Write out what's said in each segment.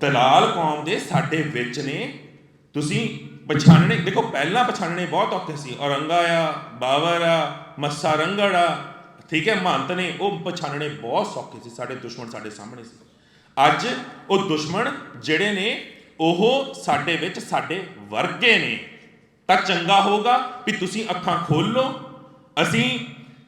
ਦਲਾਲ ਕੌਮ ਦੇ ਸਾਡੇ ਵਿੱਚ ਨੇ। ਤੁਸੀਂ ਪਛਾਣਨੇ, ਦੇਖੋ ਪਹਿਲਾਂ ਪਛਾਣਨੇ ਬਹੁਤ ਔਖੇ ਸੀ। ਔਰੰਗਾ ਆ ਬਾਬਰ ਆ, ਮੱਸਾ ਰੰਗੜ ਆ, ਠੀਕ ਹੈ, ਮਹੰਤ ਨੇ, ਉਹ ਪਛਾਣਨੇ ਬਹੁਤ ਸੌਖੇ ਸੀ। ਸਾਡੇ ਦੁਸ਼ਮਣ ਸਾਡੇ ਸਾਹਮਣੇ ਸੀ। ਅੱਜ ਉਹ ਦੁਸ਼ਮਣ ਜਿਹੜੇ ਨੇ, ਉਹ ਸਾਡੇ ਵਿੱਚ ਸਾਡੇ ਵਰਗੇ ਨੇ। ਤਾਂ ਚੰਗਾ ਹੋਗਾ ਵੀ ਤੁਸੀਂ ਅੱਖਾਂ ਖੋਲੋ ਅਸੀਂ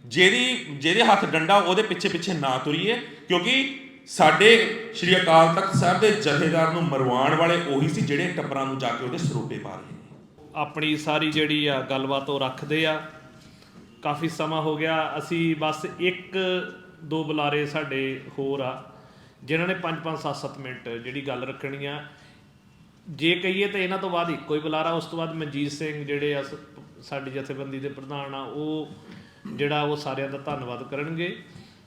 ਜਿਹੜੀ, ਜਿਹਦੇ ਹੱਥ ਡੰਡਾ ਉਹਦੇ ਪਿੱਛੇ ਪਿੱਛੇ ਨਾ ਤੁਰੀਏ, ਕਿਉਂਕਿ ਸਾਡੇ ਸ਼੍ਰੀ ਅਕਾਲ ਤਖਤ ਸਾਹਿਬ ਦੇ ਜਥੇਦਾਰ ਨੂੰ ਮਰਵਾਉਣ ਵਾਲੇ ਉਹੀ ਸੀ ਜਿਹੜੇ ਟੱਬਰਾਂ ਨੂੰ ਜਾ ਕੇ ਉਹਦੇ ਸਰੋਪੇ ਪਾ ਆਪਣੀ ਸਾਰੀ ਜਿਹੜੀ ਆ ਗੱਲਬਾਤ ਉਹ ਰੱਖਦੇ ਆ। ਕਾਫੀ ਸਮਾਂ ਹੋ ਗਿਆ, ਅਸੀਂ ਬਸ ਇੱਕ ਦੋ ਬੁਲਾਰੇ ਸਾਡੇ ਹੋਰ ਆ, ਜਿਨ੍ਹਾਂ ਨੇ 5 5 7 7 ਮਿੰਟ ਜਿਹੜੀ ਗੱਲ ਰੱਖਣੀ ਆ। ਜੇ ਕਹੀਏ ਤਾਂ ਇਹਨਾਂ ਤੋਂ ਬਾਅਦ ਇੱਕੋ ਹੀ ਬੁਲਾਰਾ, ਉਸ ਤੋਂ ਬਾਅਦ ਮਨਜੀਤ ਸਿੰਘ ਜਿਹੜੇ ਆ ਸਾਡੀ ਜਥੇਬੰਦੀ ਦੇ ਪ੍ਰਧਾਨ ਆ, ਉਹ ਜਿਹੜਾ ਉਹ ਸਾਰਿਆਂ ਦਾ ਧੰਨਵਾਦ ਕਰਨਗੇ।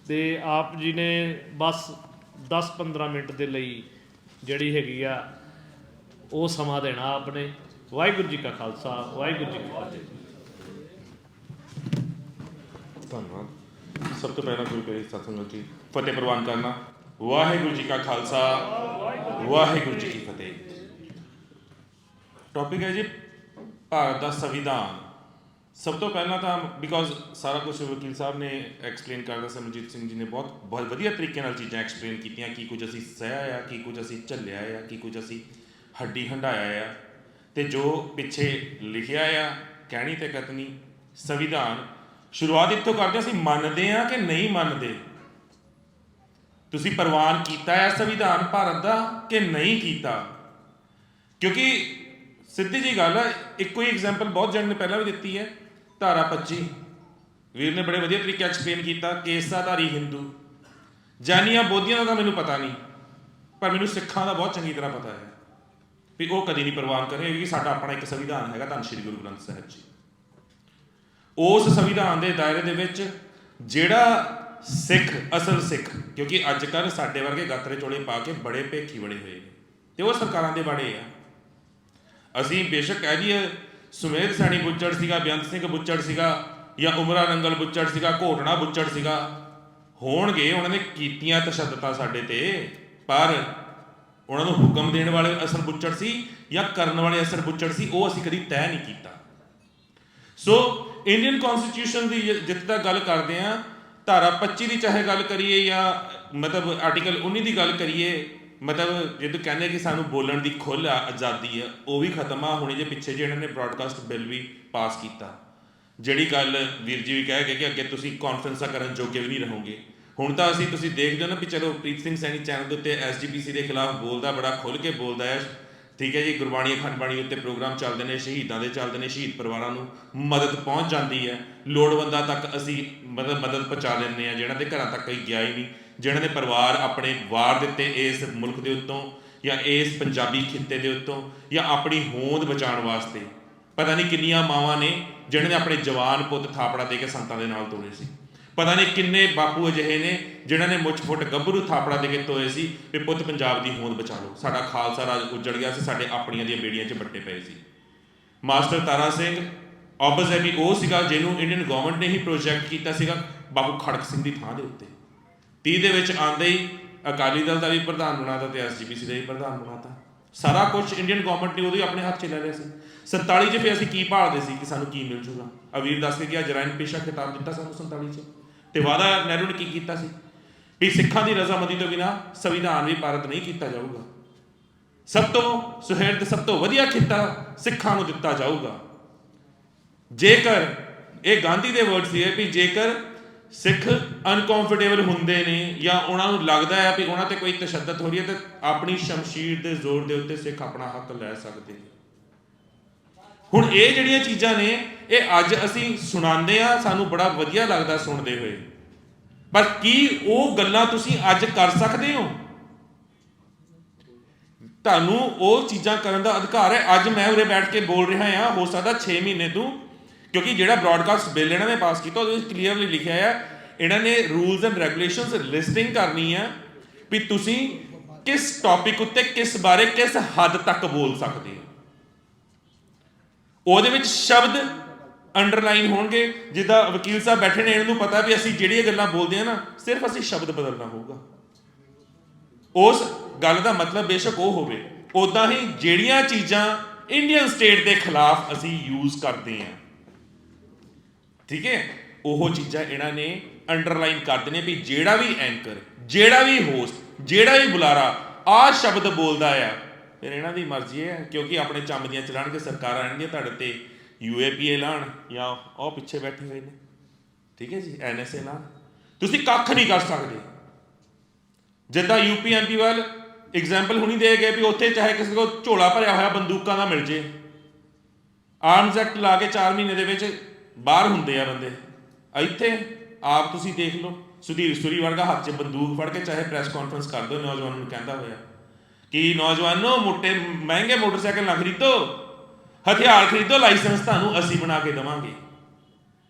ਤੇ ਆਪ ਜੀ ਨੇ ਬਸ 10 15 ਮਿੰਟ ਦੇ ਲਈ ਜਿਹੜੀ ਹੈਗੀ ਆ, ਉਹ ਸਮਾਂ ਦੇਣਾ ਆਪਨੇ। ਵਾਹਿਗੁਰੂ ਜੀ ਕਾ ਖਾਲਸਾ, ਵਾਹਿਗੁਰੂ ਜੀ ਕੀ ਫਤਿਹ। ਧੰਨਵਾਦ। ਸਭ ਤੋਂ ਪਹਿਲਾਂ ਗੁਰੂ ਕਰੀ ਸਤਸੰਗ ਜੀ, ਫਤਿਹ ਪ੍ਰਵਾਨ ਕਰਨਾ। ਵਾਹਿਗੁਰੂ ਜੀ ਕਾ ਖਾਲਸਾ, ਵਾਹਿਗੁਰੂ ਜੀ ਕੀ ਫਤਿਹ। ਟੌਪਿਕ ਹੈ ਜੀ, ਭਾਰਤ ਦਾ ਸੰਵਿਧਾਨ। ਸਭ ਤੋਂ ਪਹਿਲਾਂ ਤਾਂ ਬਿਕੋਜ਼ ਸਾਰਾ ਕੁਝ ਵਕੀਲ ਸਾਹਿਬ ਨੇ ਐਕਸਪਲੇਨ ਕਰਦਾ ਸਿਮਰਜੀਤ ਸਿੰਘ ਜੀ ਨੇ ਬਹੁਤ ਬਹੁਤ ਵਧੀਆ ਤਰੀਕੇ ਨਾਲ ਚੀਜ਼ਾਂ ਐਕਸਪਲੇਨ ਕੀਤੀਆਂ, ਕੀ ਕੁਝ ਅਸੀਂ ਸਹਿਆ ਆ, ਕੀ ਕੁਝ ਅਸੀਂ ਝੱਲਿਆ ਆ, ਕੀ ਕੁਝ ਅਸੀਂ ਹੱਡੀ ਹੰਡਾਇਆ ਆ। ਤੇ ਜੋ ਪਿੱਛੇ ਲਿਖਿਆ ਆ, ਕਹਿਣੀ ਤੇ ਕਤਨੀ, ਸੰਵਿਧਾਨ, ਸ਼ੁਰੂਆਤ ਇੱਥੋਂ ਕਰਦੇ ਅਸੀਂ, ਮੰਨਦੇ ਆ ਕਿ ਨਹੀਂ ਮੰਨਦੇ? ਤੁਸੀਂ ਪ੍ਰਵਾਨ ਕੀਤਾ ਹੈ ਸੰਵਿਧਾਨ ਭਾਰਤ ਦਾ ਕਿ ਨਹੀਂ ਕੀਤਾ? ਕਿਉਂਕਿ ਸਿੱਧੀ ਜੀ ਗੱਲ ਹੈ, ਇੱਕੋ ਹੀ ਐਗਜ਼ਾਮਪਲ ਬਹੁਤ ਜਣ ਨੇ ਪਹਿਲਾਂ ਵੀ ਦਿੱਤੀ ਹੈ। ਧਾਰਾ 25 ਵੀਰ ਨੇ ਬੜੇ ਵਧੀਆ ਤਰੀਕੇ ਐਕਸਪਲੇਨ ਕੀਤਾ, ਕੇਸਾਧਾਰੀ ਹਿੰਦੂ ਜਾਨੀਆਂ ਬੋਧੀਆਂ ਦਾ ਤਾਂ ਮੈਨੂੰ ਪਤਾ ਨਹੀਂ, ਪਰ ਮੈਨੂੰ ਸਿੱਖਾਂ ਦਾ ਬਹੁਤ ਚੰਗੀ ਤਰ੍ਹਾਂ ਪਤਾ ਹੈ। ਵੀ ਉਹ ਕਦੀ ਨਹੀਂ ਪ੍ਰਵਾਨ ਕਰੇ ਕਿ ਸਾਡਾ ਆਪਣਾ ਇੱਕ ਸੰਵਿਧਾਨ ਹੈਗਾ ਧੰਨ ਸ਼੍ਰੀ ਗੁਰੂ ਗ੍ਰੰਥ ਸਾਹਿਬ ਜੀ। ਉਸ ਸੰਵਿਧਾਨ ਦੇ ਦਾਇਰੇ ਦੇ ਵਿੱਚ ਜਿਹੜਾ ਸਿੱਖ, ਅਸਲ ਸਿੱਖ, ਕਿਉਂਕਿ ਅੱਜ ਕੱਲ ਸਾਡੇ ਵਰਗੇ ਗਾਤਰੇ ਚੋਲੇ ਪਾ ਕੇ ਬੜੇ ਭੇਖੀ ਬਣੇ ਹੋਏ ਨੇ, ਤੇ ਉਹ ਸਰਕਾਰਾਂ ਦੇ ਬਾੜੇ ਆ। ਅਸੀਂ ਬੇਸ਼ੱਕ ਇਹ ਜੀ ਸੁਮੇਧ ਸੈਣੀ ਬੁੱਚੜ ਸੀਗਾ ਬੇਅੰਤ ਸਿੰਘ ਬੁੱਚੜ ਸੀਗਾ, ਜਾਂ ਉਮਰਾ ਨੰਗਲ ਬੁੱਚੜ ਸੀਗਾ, ਘੋਟਣਾ ਬੁੱਚੜ ਸੀਗਾ, ਹੋਣਗੇ, ਉਹਨਾਂ ਨੇ ਕੀਤੀਆਂ ਤਸ਼ੱਦਦਾਂ ਸਾਡੇ ਤੇ, ਪਰ ਉਹਨਾਂ ਨੂੰ ਹੁਕਮ ਦੇਣ ਵਾਲੇ ਅਸਰ ਬੁੱਚੜ ਸੀ ਜਾਂ ਕਰਨ ਵਾਲੇ ਅਸਰ ਬੁੱਚੜ ਸੀ, ਉਹ ਅਸੀਂ ਕਦੀ ਤੈਅ ਨਹੀਂ ਕੀਤਾ। ਸੋ ਇੰਡੀਅਨ ਕਨਸਟੀਟਿਊਸ਼ਨ ਦੀ ਜਿ- ਜਿੱਥੇ ਤੱਕ ਗੱਲ ਕਰਦੇ ਆ ਧਾਰਾ 25 ਦੀ ਚਾਹੇ ਗੱਲ ਕਰੀਏ ਜਾਂ ਮਤਲਬ ਆਰਟੀਕਲ 19 ਦੀ ਗੱਲ ਕਰੀਏ ਮਤਲਬ ਜਦੋਂ ਕਹਿੰਦੇ ਕਿ ਸਾਨੂੰ ਬੋਲਣ ਦੀ ਖੁੱਲ੍ਹ ਆ ਆਜ਼ਾਦੀ ਆ, ਉਹ ਵੀ ਖਤਮ ਆ। ਹੁਣੇ ਜੇ ਪਿੱਛੇ ਜੇ ਇਹਨਾਂ ਨੇ ਬ੍ਰਾਡਕਾਸਟ ਬਿੱਲ ਵੀ ਪਾਸ ਕੀਤਾ। ਜਿਹੜੀ ਗੱਲ ਵੀਰ ਜੀ ਵੀ ਕਹਿ ਗਏ ਕਿ ਅੱਗੇ ਤੁਸੀਂ ਕਾਨਫਰੰਸਾਂ ਕਰਨ ਜੋਗੇ ਵੀ ਨਹੀਂ ਰਹੋਗੇ। ਹੁਣ ਤਾਂ ਅਸੀਂ ਤੁਸੀਂ ਦੇਖਦੇ ਹੋ ਨਾ ਵੀ ਚਲੋ ਪ੍ਰੀਤ ਸਿੰਘ ਸੈਣੀ ਚੈਨਲ ਦੇ ਉੱਤੇ ਐਸਜੀਪੀਸੀ ਦੇ ਖਿਲਾਫ ਬੋਲਦਾ, ਬੜਾ ਖੁੱਲ੍ਹ ਕੇ ਬੋਲਦਾ ਹੈ। ਠੀਕ ਹੈ ਜੀ, ਗੁਰਬਾਣੀ ਅਖੰਡ ਬਾਣੀ ਉੱਤੇ ਪ੍ਰੋਗਰਾਮ ਚੱਲਦੇ ਨੇ, ਸ਼ਹੀਦਾਂ ਦੇ ਚੱਲਦੇ ਨੇ, ਸ਼ਹੀਦ ਪਰਿਵਾਰਾਂ ਨੂੰ ਮਦਦ ਪਹੁੰਚ ਜਾਂਦੀ ਹੈ। ਲੋੜਵੰਦਾਂ ਤੱਕ ਅਸੀਂ ਮਦਦ ਮਦਦ ਪਹੁੰਚਾ ਦਿੰਦੇ ਆ ਜਿਹਨਾਂ ਦੇ ਘਰਾਂ ਤੱਕ ਕੋਈ ਗਿਆ ਹੀ ਨਹੀਂ। ਜਿਹਨਾਂ ਦੇ ਪਰਿਵਾਰ ਆਪਣੇ ਵਾਰ ਦਿੱਤੇ ਇਸ ਮੁਲਕ ਦੇ ਉੱਤੋਂ ਜਾਂ ਇਸ ਪੰਜਾਬੀ ਖਿੱਤੇ ਦੇ ਉੱਤੋਂ ਜਾਂ ਆਪਣੀ ਹੋਂਦ ਬਚਾਉਣ ਵਾਸਤੇ, ਪਤਾ ਨਹੀਂ ਕਿੰਨੀਆਂ ਮਾਵਾਂ ਨੇ ਜਿਹਨਾਂ ਨੇ ਆਪਣੇ ਜਵਾਨ ਪੁੱਤ ਥਾਪੜਾ ਦੇ ਕੇ ਸੰਤਾਂ ਦੇ ਨਾਲ ਤੋੜੇ ਸੀ। ਪਤਾ ਨਹੀਂ ਕਿੰਨੇ ਬਾਪੂ ਅਜਿਹੇ ਨੇ ਜਿਨ੍ਹਾਂ ਨੇ ਮੁੱਛ ਫੁੱਟ ਗੱਭਰੂ ਥਾਪੜਾ ਦੇ ਕੇ ਤੋਏ ਸੀ ਵੀ ਪੁੱਤ ਪੰਜਾਬ ਦੀ ਹੋਂਦ ਬਚਾ ਲਓ। ਸਾਡਾ ਖਾਲਸਾ ਰਾਜ ਉੱਜੜ ਗਿਆ ਸੀ, ਸਾਡੇ ਆਪਣੀਆਂ ਦੀਆਂ ਬੇੜੀਆਂ 'ਚ ਬੱਟੇ ਪਏ ਸੀ। ਮਾਸਟਰ ਤਾਰਾ ਸਿੰਘ ਆਬਜ਼ਰਵੀ ਉਹ ਸੀਗਾ ਜਿਹਨੂੰ ਇੰਡੀਅਨ ਗਵਰਨਮੈਂਟ ਨੇ ਹੀ ਪ੍ਰੋਜੈਕਟ ਕੀਤਾ ਸੀਗਾ, ਬਾਪੂ ਖੜਕ ਸਿੰਘ ਦੀ ਥਾਂ ਦੇ ਉੱਤੇ। 30 ਦੇ ਵਿੱਚ ਆਂਦੇ ਹੀ ਅਕਾਲੀ ਦਲ ਦਾ ਵੀ ਪ੍ਰਧਾਨ ਬਣਾਤਾ ਤੇ ਐਸਜੀਪੀਸੀ ਦਾ ਵੀ ਪ੍ਰਧਾਨ ਬਣਾਤਾ। ਸਾਰਾ ਕੁਝ ਇੰਡੀਅਨ ਗਵਰਨਮੈਂਟ ਨੇ ਉਹਦੇ ਆਪਣੇ ਹੱਥ 'ਚ ਲੈ ਲਿਆ ਸੀ। 47 'ਚ ਫਿਰ ਅਸੀਂ ਕੀ ਭਾਲਦੇ ਸੀ ਕਿ ਸਾਨੂੰ ਕੀ ਮਿਲ ਜੂਗਾ? ਅਵੀਰ ਦੱਸ ਕੇ ਗਿਆ ਜਰਾਇਨ ਪੇਸ਼ਾ ਖਿਤਾਬ ਦਿੱਤਾ ਸਾਨੂੰ 47 'ਚ। ਤੇ ਵਾਦਾ ਨਹਿਰੂ ਨੇ ਕੀ ਕੀਤਾ ਸੀ? ਵੀ ਸਿੱਖਾਂ ਦੀ ਰਜ਼ਾਮੰਦੀ ਤੋਂ ਬਿਨਾ ਸੰਵਿਧਾਨ ਵੀ ਭਾਰਤ ਨਹੀਂ ਕੀਤਾ ਜਾਊਗਾ। ਸਭ ਤੋਂ ਸੁਹਿਰਦ, ਸਭ ਤੋਂ ਵਧੀਆ ਖਿੱਤਾ ਸਿੱਖਾਂ ਨੂੰ ਦਿੱਤਾ ਜਾਊਗਾ। ਜੇਕਰ, ਇਹ ਗਾਂਧੀ ਦੇ ਵਰਡ ਸੀ ਵੀ ਜੇਕਰ ਸਿੱਖ ਅਨਕੰਫਰਟੇਬਲ ਹੁੰਦੇ ਨੇ ਜਾਂ ਉਹਨਾਂ ਨੂੰ ਲੱਗਦਾ ਹੈ ਵੀ ਉਹਨਾਂ ਤੇ ਕੋਈ ਤਸ਼ੱਦਦ ਹੋ ਰਹੀ ਹੈ ਤੇ ਆਪਣੀ ਸ਼ਮਸ਼ੀਰ ਦੇ ਜ਼ੋਰ ਦੇ ਉੱਤੇ ਸਿੱਖ ਆਪਣਾ ਹੱਕ ਲੈ ਸਕਦੇ ਨੇ। ਹੁਣ ਇਹ ਜਿਹੜੀਆਂ ਚੀਜ਼ਾਂ ਨੇ, ਇਹ ਅੱਜ ਅਸੀਂ ਸੁਣਾਉਂਦੇ ਆ ਸਾਨੂੰ ਬੜਾ ਵਧੀਆ ਲੱਗਦਾ ਸੁਣਦੇ ਹੋਏ। ਪਰ ਕੀ ਉਹ ਗੱਲਾਂ ਤੁਸੀਂ ਅੱਜ ਕਰ ਸਕਦੇ ਹੋ? ਤੁਹਾਨੂੰ ਉਹ ਚੀਜ਼ਾਂ ਕਰਨ ਦਾ ਅਧਿਕਾਰ ਹੈ। ਅੱਜ ਮੈਂ ਉਰੇ ਬੈਠ ਕੇ ਬੋਲ ਰਿਹਾ ਹਾਂ, ਹੋ ਸਕਦਾ 6 ਮਹੀਨੇ ਤੋਂ ਕਿਉਂਕਿ ਜਿਹੜਾ ਬ੍ਰਾਡਕਾਸਟ ਬਿੱਲ ਇਹਨਾਂ ਨੇ ਪਾਸ ਕੀਤਾ, ਉਹਦੇ ਵਿੱਚ ਕਲੀਅਰਲੀ ਲਿਖਿਆ ਹੈ ਇਹਨਾਂ ਨੇ ਰੂਲਸ ਐਂਡ ਰੈਗੂਲੇਸ਼ਨਸ ਲਿਸਟਿੰਗ ਕਰਨੀ ਹੈ ਵੀ ਤੁਸੀਂ ਕਿਸ ਟੌਪਿਕ ਉੱਤੇ ਕਿਸ ਬਾਰੇ ਕਿਸ ਹੱਦ ਤੱਕ ਬੋਲ ਸਕਦੇ ਹੋ। ਉਹਦੇ ਵਿੱਚ ਸ਼ਬਦ ਅੰਡਰਲਾਈਨ ਹੋਣਗੇ, ਜਿੱਦਾਂ ਵਕੀਲ ਸਾਹਿਬ ਬੈਠੇ ਨੇ, ਇਹਨਾਂ ਨੂੰ ਪਤਾ ਵੀ ਅਸੀਂ ਜਿਹੜੀਆਂ ਗੱਲਾਂ ਬੋਲਦੇ ਆ ਨਾ, ਸਿਰਫ ਅਸੀਂ ਸ਼ਬਦ ਬਦਲਣਾ ਹੋਊਗਾ। ਉਸ ਗੱਲ ਦਾ ਮਤਲਬ ਬੇਸ਼ੱਕ ਉਹ ਹੋਵੇ ਉਦਾਂ ਹੀ ਜਿਹੜੀਆਂ ਚੀਜ਼ਾਂ ਇੰਡੀਅਨ ਸਟੇਟ ਦੇ ਖਿਲਾਫ ਅਸੀਂ ਯੂਜ਼ ਕਰਦੇ ਹਾਂ ਠੀਕ ਹੈ? ਉਹ ਚੀਜ਼ਾਂ ਇਹਨਾਂ ਨੇ ਅੰਡਰਲਾਈਨ ਕਰਦੇ ਨੇ ਵੀ ਜਿਹੜਾ ਵੀ ਐਂਕਰ ਜਿਹੜਾ ਵੀ ਹੋਸਟ ਜਿਹੜਾ ਵੀ ਬੁਲਾਰਾ ਆਹ ਸ਼ਬਦ ਬੋਲਦਾ ਆ। ਫਿਰ ਇਹਨਾਂ ਦੀ ਮਰਜ਼ੀ ਹੈ, ਕਿਉਂਕਿ ਆਪਣੇ ਚੰਮ ਦੀਆਂ ਚਲਾਣਗੇ, ਸਰਕਾਰਾਂ ਆਣਗੀਆਂ ਤੁਹਾਡੇ ਤੇ ਯੂਏਪੀਏ ਲਾਣ ਜਾਂ ਉਹ ਪਿੱਛੇ ਬੈਠੇ ਹੋਏ ਨੇ। ਠੀਕ ਹੈ ਜੀ ਐਨਐਸਏ ਨਾਲ ਤੁਸੀਂ ਕੱਖ ਨਹੀਂ ਕਰ ਸਕਦੇ। ਜਿੱਦਾਂ ਯੂਪੀ ਐਮਪੀ ਵੱਲ ਐਗਜ਼ਾਮਪਲ ਹੁਣੀ ਦੇ ਗਏ ਵੀ ਉੱਥੇ ਚਾਹੇ ਕਿਸੇ ਕੋਲ ਝੋਲਾ ਭਰਿਆ ਹੋਇਆ ਬੰਦੂਕਾਂ ਦਾ ਮਿਲ ਜੇ। ਆਰਮਸ ਐਕਟ ਲਾ ਕੇ 4 ਮਹੀਨੇ ਦੇ ਵਿੱਚ ਬਾਹਰ ਹੁੰਦੇ ਆ ਬੰਦੇ ਇੱਥੇ ਆਪ ਤੁਸੀਂ ਦੇਖ ਲਓ, ਸੁਧੀਰ ਸੁਰੀ ਵਰਗਾ ਹੱਥ 'ਚ ਬੰਦੂਕ ਫੜ ਕੇ ਚਾਹੇ ਪ੍ਰੈਸ ਕਾਨਫਰੰਸ ਕਰ ਦਿਓ, ਨੌਜਵਾਨਾਂ ਨੂੰ ਕਹਿੰਦਾ ਹੋਇਆ। ਕਿ ਨੌਜਵਾਨੋ, ਮੋਟੇ, ਮਹਿੰਗੇ ਮੋਟਰਸਾਈਕਲ ਨਾ ਖਰੀਦੋ, ਹਥਿਆਰ ਖਰੀਦੋ, ਲਾਇਸੈਂਸ ਤੁਹਾਨੂੰ ਅਸੀਂ ਬਣਾ ਕੇ ਦੇਵਾਂਗੇ।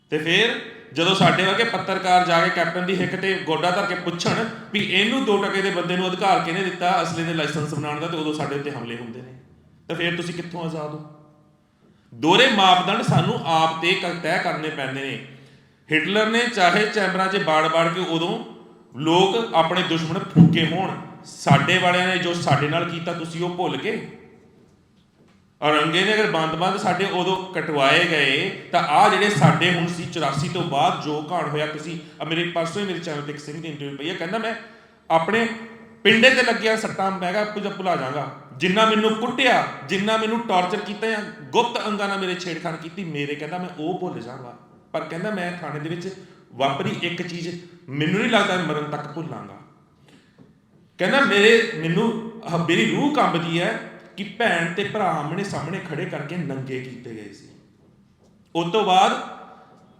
ਤੇ ਫਿਰ ਜਦੋਂ ਸਾਡੇ ਵਰਗੇ ਪੱਤਰਕਾਰ ਜਾ ਕੇ ਕੈਪਟਨ ਦੀ ਹਿੱਕ ਤੇ ਗੋਡਾ ਧਰ ਕੇ ਪੁੱਛਣ ਵੀ ਇਹਨੂੰ 2 ਟਕੇ ਦੇ ਬੰਦੇ ਨੂੰ ਅਧਿਕਾਰ ਕਿਹਨੇ ਦਿੱਤਾ, ਅਸਲੇ ਦੇ ਲਾਇਸੈਂਸ ਬਣਾਉਣ ਦਾ, ਤੇ ਉਦੋਂ ਸਾਡੇ ਉੱਤੇ ਹਮਲੇ ਹੁੰਦੇ ਨੇ। ਤਾਂ ਫਿਰ ਤੁਸੀਂ ਕਿੱਥੋਂ ਆਜ਼ਾਦ ਹੋ? ਦੋਰੇ ਮਾਪਦੰਡ ਸਾਨੂੰ ਆਪ ਤੇ ਤੈਅ ਕਰਨੇ ਪੈਂਦੇ ਨੇ। ਹਿਟਲਰ ਨੇ ਚਾਹੇ ਚੈਂਬਰਾਂ 'ਚ ਬਾੜ-ਬਾੜ ਕੇ ਉਦੋਂ ਲੋਕ ਆਪਣੇ ਦੁਸ਼ਮਣ ਫੂਕੇ ਹੋਣ, ਸਾਡੇ ਵਾਲਿਆਂ ਨੇ ਜੋ ਸਾਡੇ ਨਾਲ ਕੀਤਾ, ਤੁਸੀਂ ਉਹ ਭੁੱਲ ਗਏ? ਔਰੰਗੇ ਨੇ ਅਗਰ ਬੰਦ-ਬੰਦ ਸਾਡੇ ਉਦੋਂ ਕਟਵਾਏ ਗਏ, ਤਾਂ ਆ ਜਿਹੜੇ ਸਾਡੇ ਹੁਣ ਸੀ 84 ਤੋਂ ਬਾਅਦ ਜੋ ਘਾਣ ਹੋਇਆ, ਤੁਸੀਂ ਮੇਰੇ, ਪਰਸੋਂ ਹੀ ਮੇਰੇ ਚੈਨਲ ਤੇ ਇੱਕ ਸਿੰਘ ਦੀ ਇੰਟਰਵਿਊ ਪਈ ਹੈ, ਕਹਿੰਦਾ ਮੈਂ ਆਪਣੇ ਪਿੰਡੇ ਤੇ ਲੱਗਿਆ ਸੱਟਾਂ, ਮੈਂ ਕਿਹਾ ਪੁੱਜ ਭੁਲਾ ਜਾਗਾ ਜਿੰਨਾ ਮੈਨੂੰ ਕੁੱਟਿਆ, ਜਿੰਨਾ ਮੈਨੂੰ ਟਾਰਚਰ ਕੀਤਾ ਜਾਂ ਗੁਪਤ ਅੰਗਾਂ ਨਾਲ ਮੇਰੇ ਛੇੜਖਾਨ ਕੀਤੀ, ਮੇਰੇ ਕਹਿੰਦਾ ਮੈਂ ਉਹ ਭੁੱਲ ਜਾਗਾ ਪਰ ਕਹਿੰਦਾ ਮੈਂ ਥਾਣੇ ਦੇ ਵਿੱਚ ਵਾਪਰੀ ਇੱਕ ਚੀਜ਼, ਮੈਨੂੰ ਨਹੀਂ ਲੱਗਦਾ ਮਰਨ ਤੱਕ ਭੁੱਲਾਂਗਾ। ਕਹਿੰਦਾ ਮੇਰੇ, ਮੈਨੂੰ ਮੇਰੀ ਰੂਹ ਕੰਬਦੀ ਹੈ ਕਿ ਭੈਣ ਤੇ ਭਰਾ ਆਮਣੇ ਸਾਹਮਣੇ ਖੜੇ ਕਰਕੇ ਨੰਗੇ ਕੀਤੇ ਗਏ ਸੀ। ਉਸ ਤੋਂ ਬਾਅਦ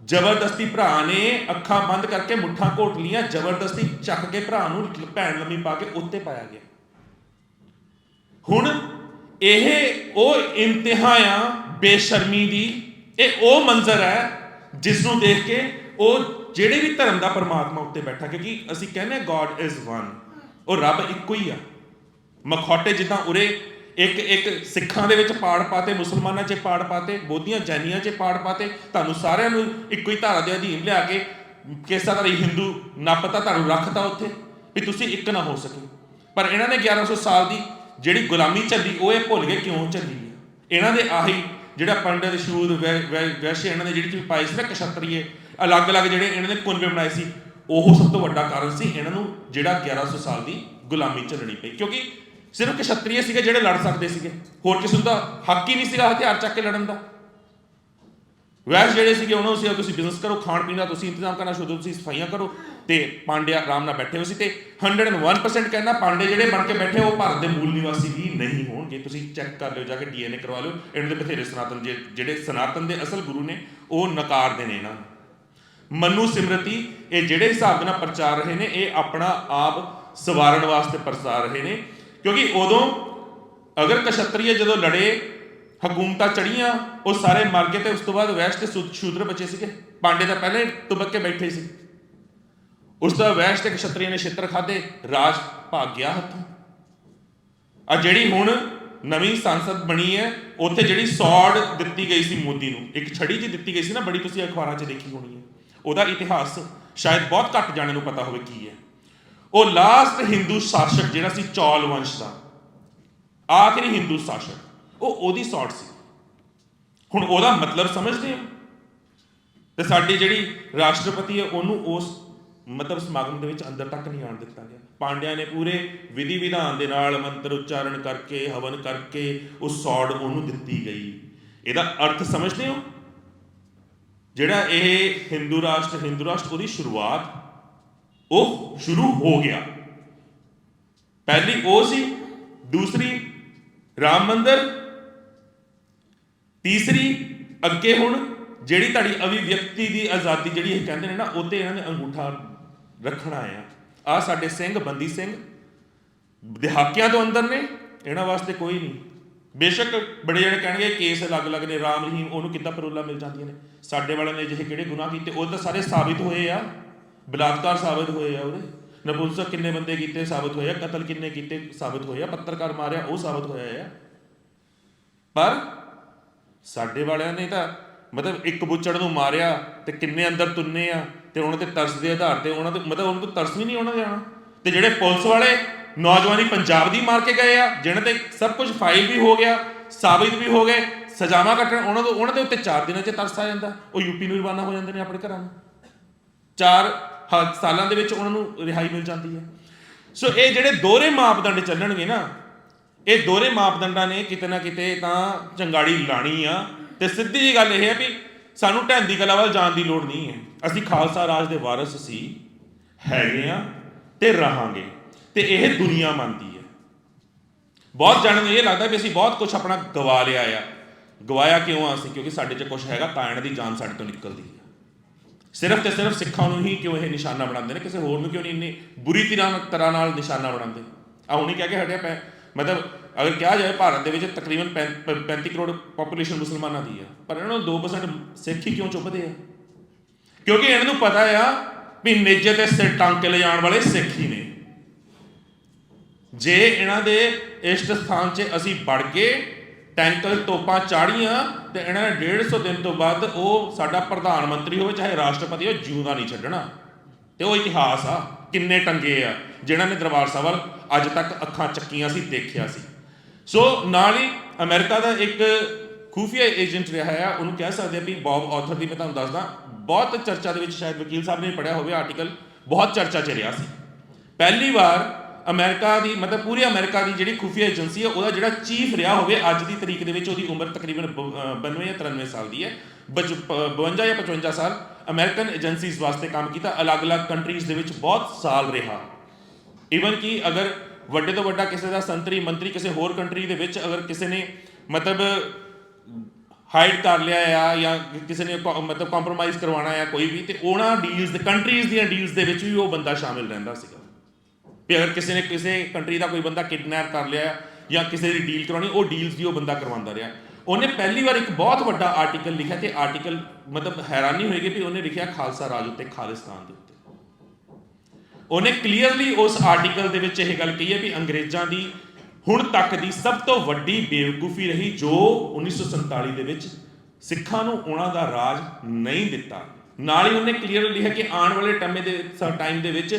ਜ਼ਬਰਦਸਤੀ ਭਰਾ ਨੇ ਅੱਖਾਂ ਬੰਦ ਕਰਕੇ ਮੁੱਠਾਂ ਘੋਟ ਲੀਆਂ ਜ਼ਬਰਦਸਤੀ ਚੱਕ ਕੇ ਭਰਾ ਨੂੰ ਭੈਣ ਲੰਮੀ ਪਾ ਕੇ ਉੱਤੇ ਪਾਇਆ ਗਿਆ। ਹੁਣ ਇਹ ਉਹ ਇੰਤਹਾ ਆ ਬੇਸ਼ਰਮੀ ਦੀ, ਇਹ ਉਹ ਮੰਜ਼ਰ ਹੈ ਜਿਸ ਨੂੰ ਦੇਖ ਕੇ ਉਹ ਜਿਹੜੇ ਵੀ ਧਰਮ ਦਾ ਪਰਮਾਤਮਾ ਉੱਤੇ ਬੈਠਾ, ਕਿਉਂਕਿ ਅਸੀਂ ਕਹਿੰਦੇ ਗੋਡ ਇਜ਼ ਵਨ ਉਹ ਰੱਬ ਇੱਕੋ ਹੀ ਆ। ਮਖੌਟੇ ਜਿੱਦਾਂ ਉਰੇ ਇੱਕ ਇੱਕ ਸਿੱਖਾਂ ਦੇ ਵਿੱਚ ਪਾੜ ਪਾਤੇ, ਮੁਸਲਮਾਨਾਂ 'ਚ ਪਾੜ ਪਾਤੇ, ਬੋਧੀਆਂ ਜੈਨੀਆਂ 'ਚ ਪਾੜ ਪਾਤੇ, ਤੁਹਾਨੂੰ ਸਾਰਿਆਂ ਨੂੰ ਇੱਕੋ ਹੀ ਧਾਰਾ ਦੇ ਅਧੀਨ ਲਿਆ ਕੇ ਕਿਸਾ ਦਾ ਹਿੰਦੂ ਨੱਪਤਾ ਤੁਹਾਨੂੰ ਰੱਖਤਾ ਉੱਥੇ ਵੀ ਤੁਸੀਂ ਇੱਕ ਨਾ ਹੋ ਸਕੇ। ਪਰ ਇਹਨਾਂ ਨੇ 1100 ਸਾਲ ਦੀ ਜਿਹੜੀ ਗੁਲਾਮੀ ਚੱਲੀ ਉਹ ਇਹ ਭੁੱਲ ਗਏ ਕਿਉਂ ਚੱਲੀ ਹੈ? ਇਹਨਾਂ ਦੇ ਆਹੀ ਜਿਹੜਾ ਪੰਡਤ ਸ਼ੂਰ ਵੈ- ਵੈ- ਵੈਸ਼ੇ ਇਹਨਾਂ ਨੇ ਜਿਹੜੀ ਚੀਜ਼ ਪਾਈ ਸੀ ਨਾ ਕਸ਼ਤਰੀਏ, ਅਲੱਗ-ਅਲੱਗ ਜਿਹੜੇ ਇਹਨਾਂ ਨੇ ਕੁਨਬੇ ਬਣਾਏ ਸੀ, ਉਹ ਸਭ ਤੋਂ ਵੱਡਾ ਕਾਰਨ ਸੀ ਇਹਨਾਂ ਨੂੰ ਜਿਹੜਾ 1100 ਸਾਲ ਦੀ ਗੁਲਾਮੀ ਚੱਲਣੀ ਪਈ। ਕਿਉਂਕਿ ਸਿਰਫ ਕਸ਼ਤਰੀਏ ਸੀਗੇ ਜਿਹੜੇ ਲੜ ਸਕਦੇ ਸੀਗੇ। ਹੋਰ ਕਿਸੇ ਦਾ ਹੱਕ ਹੀ ਨਹੀਂ ਸੀਗਾ ਹਥਿਆਰ ਚੱਕ ਕੇ ਲੜਨ ਦਾ। ਵੈਸ਼ ਜਿਹੜੇ ਸੀਗੇ, ਉਹਨਾਂ ਨੂੰ ਸੀ ਤੁਸੀਂ ਬਿਜ਼ਨਸ ਕਰੋ, ਖਾਣ ਪੀਣ ਦਾ ਤੁਸੀਂ ਇੰਤਜ਼ਾਮ ਕਰਨਾ ਸ਼ੁਰੂ ਤੁਸੀਂ ਸਫਾਈਆਂ ਕਰੋ। ਤੇ ਪਾਂਡੇ ਆਰਾਮ ਨਾਲ ਬੈਠੇ ਹੋਏ ਸੀ ਤੇ 101% ਕਹਿੰਦਾ ਪਾਂਡੇ ਜਿਹੜੇ ਬਣ ਕੇ ਬੈਠੇ, ਉਹ ਭਾਰਤ ਦੇ ਮੂਲ ਨਿਵਾਸੀ ਵੀ ਨਹੀਂ ਹੋਣਗੇ। ਤੁਸੀਂ ਚੈੱਕ ਕਰ ਲਿਓ, ਜਾ ਕੇ ਡੀਐਨਏ ਕਰਵਾ ਲਿਓ। ਇਹਨਾਂ ਦੇ ਬਥੇਰੇ ਸਨਾਤਨ ਜਿਹੜੇ ਸਨਾਤਨ ਦੇ ਅਸਲ ਗੁਰੂ ਨੇ, ਉਹ ਨਕਾਰਦੇ ਨੇ ਇਹਨਾਂ ਨੂੰ। ਮਨੂ ਸਿਮਰਤੀ, ਇਹ ਜਿਹੜੇ ਹਿਸਾਬ ਨਾਲ ਪ੍ਰਚਾਰ ਰਹੇ ਨੇ, ਇਹ ਆਪਣਾ ਆਪ ਸਵਾਰਨ ਵਾਸਤੇ ਪ੍ਰਚਾਰ ਰਹੇ ਨੇ। ਕਿਉਂਕਿ ਉਦੋਂ ਅਗਰ ਕਸ਼ਤਰੀਏ ਜਦੋਂ ਲੜੇ, ਹਕੂਮਤਾਂ ਚੜੀਆਂ ਉਹ ਸਾਰੇ ਮਰ ਗਏ ਤੇ ਉਸ ਤੋਂ ਬਾਅਦ ਵੈਸ਼ ਤੇ ਸ਼ੂ- ਸ਼ੂਦਰ ਬਚੇ ਸੀਗੇ। ਪਾਂਡੇ ਤਾਂ ਪਹਿਲੇ ਤੁਬਕ ਕੇ ਬੈਠੇ ਸੀ। ਉਸ ਤੋਂ ਬਾਅਦ ਵੈਸ਼ ਤੇ ਕਸ਼ਤਰੀਏ ਨੇ ਛਿੱਤਰ ਖਾਦੇ ਰਾਜ ਭਾਗ ਗਿਆ ਹੱਥੋਂ। ਆ ਜਿਹੜੀ ਹੁਣ ਨਵੀਂ ਸੰਸਦ ਬਣੀ ਹੈ, ਉੱਥੇ ਜਿਹੜੀ ਸੌੜ ਦਿੱਤੀ ਗਈ ਸੀ ਮੋਦੀ ਨੂੰ, ਇੱਕ ਛੜੀ ਜੀ ਦਿੱਤੀ ਗਈ ਸੀ ਨਾ, ਬੜੀ ਤੁਸੀਂ ਅਖਬਾਰਾਂ 'ਚ ਦੇਖੀ ਹੋਣੀ ਹੈ। ਉਹਦਾ ਇਤਿਹਾਸ ਸ਼ਾਇਦ ਬਹੁਤ ਘੱਟ ਜਾਣੇ ਨੂੰ ਪਤਾ ਹੋਵੇ ਕੀ ਹੈ। ਉਹ ਲਾਸਟ ਹਿੰਦੂ ਸ਼ਾਸਕ ਜਿਹੜਾ ਸੀ ਚੌਲ ਵੰਸ਼ ਦਾ, ਆਖਰੀ ਹਿੰਦੂ ਸ਼ਾਸਕ ਉਹ ਉਹਦੀ ਸੌੜ ਸੀ। ਹੁਣ ਉਹਦਾ ਮਤਲਬ ਸਮਝਦੇ ਹੋ। ਤੇ ਸਾਡੀ ਜਿਹੜੀ ਰਾਸ਼ਟਰਪਤੀ ਹੈ, ਉਹਨੂੰ ਉਸ ਮਤਲਬ ਸਮਾਗਮ ਦੇ ਵਿੱਚ ਅੰਦਰ ਤੱਕ ਨਹੀਂ ਆਉਣ ਦਿੱਤਾ ਗਿਆ। ਪਾਂਡਿਆਂ ਨੇ ਪੂਰੇ ਵਿਧੀ ਵਿਧਾਨ ਦੇ ਨਾਲ ਮੰਤਰ ਉਚਾਰਨ ਕਰਕੇ, ਹਵਨ ਕਰਕੇ ਉਹ ਸੌੜ ਉਹਨੂੰ ਦਿੱਤੀ ਗਈ। ਇਹਦਾ ਅਰਥ ਸਮਝਦੇ ਹੋ? ਜਿਹੜਾ ਇਹ ਹਿੰਦੂ ਰਾਸ਼ਟਰ ਹਿੰਦੂ ਰਾਸ਼ਟਰ ਉਹਦੀ ਸ਼ੁਰੂਆਤ ਉਹ ਸ਼ੁਰੂ ਹੋ ਗਿਆ। ਪਹਿਲੀ ਉਹ ਸੀ, ਦੂਸਰੀ ਰਾਮ ਮੰਦਰ, ਤੀਸਰੀ ਅੱਗੇ ਹੁਣ ਜਿਹੜੀ ਤੁਹਾਡੀ ਅਭਿਵਿਅਕਤੀ ਦੀ ਆਜ਼ਾਦੀ ਜਿਹੜੀ ਇਹ ਕਹਿੰਦੇ ਨੇ ਨਾ ਉੱਤੇ ਇਹਨਾਂ ਨੇ ਅੰਗੂਠਾ ਰੱਖਣਾ ਆ। ਆ ਸਾਡੇ ਸਿੰਘ, ਬੰਦੀ ਸਿੰਘ, ਦਿਹਾਕਿਆਂ ਤੋਂ ਅੰਦਰ ਨੇ, ਇਹਨਾਂ ਵਾਸਤੇ ਕੋਈ ਨਹੀਂ। ਬੇਸ਼ੱਕ ਬੜੇ ਜਣੇ ਕਹਿਣਗੇ, ਕੇਸ ਅਲੱਗ-ਅਲੱਗ ਨੇ, ਰਾਮ ਰਹੀਮ, ਉਹਨੂੰ ਕਿੱਦਾਂ ਪਰੋਲਾ ਮਿਲ ਜਾਂਦੀਆਂ ਨੇ? ਸਾਡੇ ਵਾਲਿਆਂ ਨੇ ਅਜਿਹੇ ਕਿਹੜੇ ਗੁਨਾਹ ਕੀਤੇ? ਉਹ ਤਾਂ ਸਾਰੇ ਸਾਬਿਤ ਹੋਏ ਆ। ਬਲਾਤਕਾਰ ਸਾਬਿਤ ਹੋਏ ਆ ਉਹਦੇ ਨਪੁੰਸਕ ਕਿੰਨੇ ਬੰਦੇ ਕੀਤੇ ਸਾਬਿਤ ਹੋਏ ਕਤਲ ਕਿੰਨੇ ਕੀਤੇ ਸਾਬਿਤ ਹੋਏ ਪੱਤਰਕਾਰ ਮਾਰਿਆ, ਉਹ ਸਾਬਿਤ ਹੋਇਆ ਆ। ਪਰ ਸਾਡੇ ਵਾਲਿਆਂ ਨੇ ਤਾਂ ਮਤਲਬ ਇੱਕ ਬੁੱਚੜ ਨੂੰ ਮਾਰਿਆ ਤੇ ਕਿੰਨੇ ਅੰਦਰ ਤੁੰਨੇ ਆ ਤੇ ਉਹਨਾਂ ਤੇ ਤਰਸ ਦੇ ਆਧਾਰ ਤੇ ਉਹਨਾਂ ਤੇ ਮਤਲਬ ਉਹਨਾਂ ਤੋਂ ਤਰਸ ਵੀ ਨਹੀਂ ਉਹਨਾਂ ਦੇ ਤੇ ਜਿਹੜੇ ਪੁਲਿਸ ਵਾਲੇ ਨੌਜਵਾਨੀ ਪੰਜਾਬ ਦੀ ਮਾਰ ਕੇ ਗਏ ਆ, ਜਿਹਨਾਂ ਤੇ ਸਭ ਕੁਝ ਫਾਈਲ ਵੀ ਹੋ ਗਿਆ, ਸਾਬਿਤ ਵੀ ਹੋ ਗਏ, ਸਜ਼ਾਵਾਂ ਕੱਟਣ, ਉਹਨਾਂ ਤੋਂ ਉਹਨਾਂ ਦੇ ਉੱਤੇ 4 ਦਿਨਾਂ 'ਚ ਤਰਸ ਆ ਜਾਂਦਾ। ਉਹ ਯੂਪੀ ਨੂੰ ਰਵਾਨਾ ਹੋ ਜਾਂਦੇ ਨੇ ਆਪਣੇ ਘਰਾਂ ਨੂੰ। ਚਾਰ ਸਾਲਾਂ ਦੇ ਵਿੱਚ ਉਹਨਾਂ ਨੂੰ ਰਿਹਾਈ ਮਿਲ ਜਾਂਦੀ ਹੈ। ਸੋ ਇਹ ਜਿਹੜੇ ਦੋਹਰੇ ਮਾਪਦੰਡ ਚੱਲਣਗੇ ਨਾ, ਇਹ ਦੋਹਰੇ ਮਾਪਦੰਡਾਂ ਨੇ ਕਿਤੇ ਨਾ ਕਿਤੇ ਤਾਂ ਚੰਗਾੜੀ ਲਾਣੀ ਆ। ਤੇ ਸਿੱਧੀ ਜੀ ਗੱਲ ਇਹ ਹੈ ਵੀ ਸਾਨੂੰ ਢਹਿੰਦੀ ਕਲਾ ਵੱਲ ਜਾਣ ਦੀ ਲੋੜ ਨਹੀਂ ਹੈ। ਅਸੀਂ ਖਾਲਸਾ ਰਾਜ ਦੇ ਵਾਰਸ ਸੀ, ਹੈਗੇ ਆ ਤੇ ਰਹਾਂਗੇ। ਤੇ ਇਹ ਦੁਨੀਆ ਮੰਨਦੀ ਹੈ। ਬਹੁਤ ਜਣਨ ਨੂੰ ਇਹ ਲੱਗਦਾ ਵੀ ਅਸੀਂ ਬਹੁਤ ਕੁਝ ਆਪਣਾ ਗਵਾ ਲਿਆ ਆ। ਗਵਾਇਆ ਕਿਉਂ ਆ ਅਸੀਂ? ਕਿਉਂਕਿ ਸਾਡੇ 'ਚ ਕੁਝ ਹੈਗਾ, ਕਾਇਣ ਦੀ ਜਾਨ ਸਾਡੇ ਤੋਂ ਨਿਕਲਦੀ ਸਿਰਫ ਤੇ ਸਿਰਫ ਸਿੱਖਾਂ ਨੂੰ ਹੀ ਕਿਉਂ ਇਹ ਨਿਸ਼ਾਨਾ ਬਣਾਉਂਦੇ ਨੇ? ਕਿਸੇ ਹੋਰ ਨੂੰ ਕਿਉਂ ਨਹੀਂ? ਇੰਨੀ ਬੁਰੀ ਤਰ੍ਹਾਂ ਤਰ੍ਹਾਂ ਨਾਲ ਨਿਸ਼ਾਨਾ ਬਣਾਉਂਦੇ? ਆ ਹੁਣੀ ਕਹਿ ਕੇ ਹਟਿਆ ਪੈ ਮਤਲਬ ਅਗਰ ਕਿਹਾ ਜਾਏ ਭਾਰਤ ਦੇ ਵਿੱਚ ਤਕਰੀਬਨ ਪੈਂ- ਪ- 35 ਕਰੋੜ ਪੋਪੂਲੇਸ਼ਨ ਮੁਸਲਮਾਨਾਂ ਦੀ ਹੈ ਪਰ ਇਹਨਾਂ ਨੂੰ 2% ਸਿੱਖ ਹੀ ਕਿਉਂ ਚੁੱਪਦੇ ਆ? ਕਿਉਂਕਿ ਇਹਨਾਂ ਨੂੰ ਪਤਾ ਆ ਵੀ ਨੇਜੇ ਤੇ ਸਿਰ ਟੰਗ ਕੇ ਲਿਜਾਣ ਵਾਲੇ ਸਿੱਖ ਹੀ ਨੇ। ਜੇ ਇਹਨਾਂ ਦੇ ਇਸ਼ਟ ਸਥਾਨ 'ਚ ਅਸੀਂ ਵੜ ਗਏ ਟੈਂਕਰ ਤੋਪਾਂ ਚਾੜੀਆਂ ਤੇ ਇਹਨਾਂ ਨੇ 150 ਦਿਨ ਤੋਂ ਬਾਅਦ ਉਹ ਸਾਡਾ ਪ੍ਰਧਾਨ ਮੰਤਰੀ ਹੋਵੇ, ਚਾਹੇ ਰਾਸ਼ਟਰਪਤੀ ਹੋਵੇ, ਜਿਉਂਦਾ ਨਹੀਂ ਛੱਡਣਾ। ਤੇ ਉਹ ਇਤਿਹਾਸ ਆ, ਕਿੰਨੇ ਟੰਗੇ ਆ, ਜਿਨ੍ਹਾਂ ਨੇ ਦਰਬਾਰ ਸਾਹਿਬ ਵੱਲ ਅੱਜ ਤੱਕ ਅੱਖਾਂ ਚੱਕੀਆਂ ਸੀ, ਦੇਖਿਆ ਸੀ। ਸੋ ਨਾਲ ਹੀ ਅਮਰੀਕਾ ਦਾ ਇੱਕ ਖੂਫੀਆ ਏਜੰਟ ਰਿਹਾ ਹੈ, ਉਹਨੂੰ ਕਹਿ ਸਕਦੇ ਆ ਵੀ ਬੌਬ ਆਥਰ ਦੀ ਮੈਂ ਤੁਹਾਨੂੰ ਦੱਸਦਾ, ਬਹੁਤ ਚਰਚਾ ਦੇ ਵਿੱਚ ਸ਼ਾਇਦ ਵਕੀਲ ਸਾਹਿਬ ਨੇ ਪੜਿਆ ਹੋਵੇ ਆਰਟੀਕਲ ਬਹੁਤ ਚਰਚਾ 'ਚ ਰਿਹਾ ਸੀ। ਪਹਿਲੀ ਵਾਰ ਅਮਰੀਕਾ ਦੀ, ਮਤਲਬ ਪੂਰੀ ਅਮਰੀਕਾ ਦੀ ਜਿਹੜੀ ਖੁਫੀਆ ਏਜੰਸੀ ਹੈ, ਉਹਦਾ ਜਿਹੜਾ ਚੀਫ ਰਿਹਾ ਹੋਵੇ ਅੱਜ ਦੀ ਤਰੀਕ ਦੇ ਵਿੱਚ, ਉਹਦੀ ਉਮਰ ਤਕਰੀਬਨ ਬ- ਅਹ 92 ਜਾਂ 93 ਸਾਲ ਦੀ ਹੈ। ਬਚ- ਪ- 52 ਜਾਂ 55 ਸਾਲ ਅਮਰੀਕਨ ਏਜੰਸੀਜ਼ ਵਾਸਤੇ ਕੰਮ ਕੀਤਾ। ਅਲੱਗ-ਅਲੱਗ ਕੰਟਰੀਜ਼ ਦੇ ਵਿੱਚ ਬਹੁਤ ਸਾਲ ਰਿਹਾ। ਈਵਨ ਕਿ ਅਗਰ ਵੱਡੇ ਤੋਂ ਵੱਡਾ ਕਿਸੇ ਦਾ ਸੰਤਰੀ, ਮੰਤਰੀ ਕਿਸੇ ਹੋਰ ਕੰਟਰੀ ਦੇ ਵਿੱਚ ਅਗਰ ਕਿਸੇ ਨੇ, ਮਤਲਬ ਹਾਈਡ ਕਰ ਲਿਆ ਆ ਜਾਂ ਕਿਸੇ ਨੇ ਮਤਲਬ ਕੰਪਰੋਮਾਈਜ਼ ਕਰਵਾਉਣਾ ਆ ਕੋਈ ਵੀ, ਤੇ ਉਹਨਾਂ ਡੀਲਸ ਦੇ ਕੰਟਰੀਜ਼ ਦੀਆਂ ਡੀਲਸ ਦੇ ਵਿੱਚ ਵੀ ਉਹ ਬੰਦਾ ਸ਼ਾਮਿਲ ਰਹਿੰਦਾ ਸੀਗਾ। ਵੀ ਅਗਰ ਕਿਸੇ ਨੇ ਕਿਸੇ ਕੰਟਰੀ ਦਾ ਕੋਈ ਬੰਦਾ ਕਿਡਨੈਪ ਕਰ ਲਿਆ ਜਾਂ ਕਿਸੇ ਦੀ ਡੀਲ ਕਰਾਉਣੀ, ਉਹ ਡੀਲਸ ਵੀ ਉਹ ਬੰਦਾ ਕਰਵਾਉਂਦਾ ਰਿਹਾ। ਉਹਨੇ ਪਹਿਲੀ ਵਾਰ ਇੱਕ ਬਹੁਤ ਵੱਡਾ ਆਰਟੀਕਲ ਲਿਖਿਆ ਤੇ ਆਰਟੀਕਲ ਮਤਲਬ ਹੈਰਾਨੀ ਹੋਏਗੀ ਵੀ ਉਹਨੇ ਲਿਖਿਆ ਖਾਲਸਾ ਰਾਜ ਉੱਤੇ, ਖਾਲਿਸਤਾਨ ਦੇ ਉੱਤੇ। ਉਹਨੇ ਕਲੀਅਰਲੀ ਉਸ ਆਰਟੀਕਲ ਦੇ ਵਿੱਚ ਇਹ ਗੱਲ ਕਹੀ ਹੈ ਵੀ ਅੰਗਰੇਜ਼ਾਂ ਦੀ ਹੁਣ ਤੱਕ ਦੀ ਸਭ ਤੋਂ ਵੱਡੀ ਬੇਵਕੂਫੀ ਰਹੀ ਜੋ 1947 ਦੇ ਵਿੱਚ ਸਿੱਖਾਂ ਨੂੰ ਉਹਨਾਂ ਦਾ ਰਾਜ ਨਹੀਂ ਦਿੱਤਾ। ਨਾਲ ਹੀ ਉਹਨੇ ਕਲੀਅਰਲੀ ਲਿਖਿਆ ਕਿ ਆਉਣ ਵਾਲੇ ਟਮੇ ਦੇ ਟਾਈਮ ਦੇ ਵਿੱਚ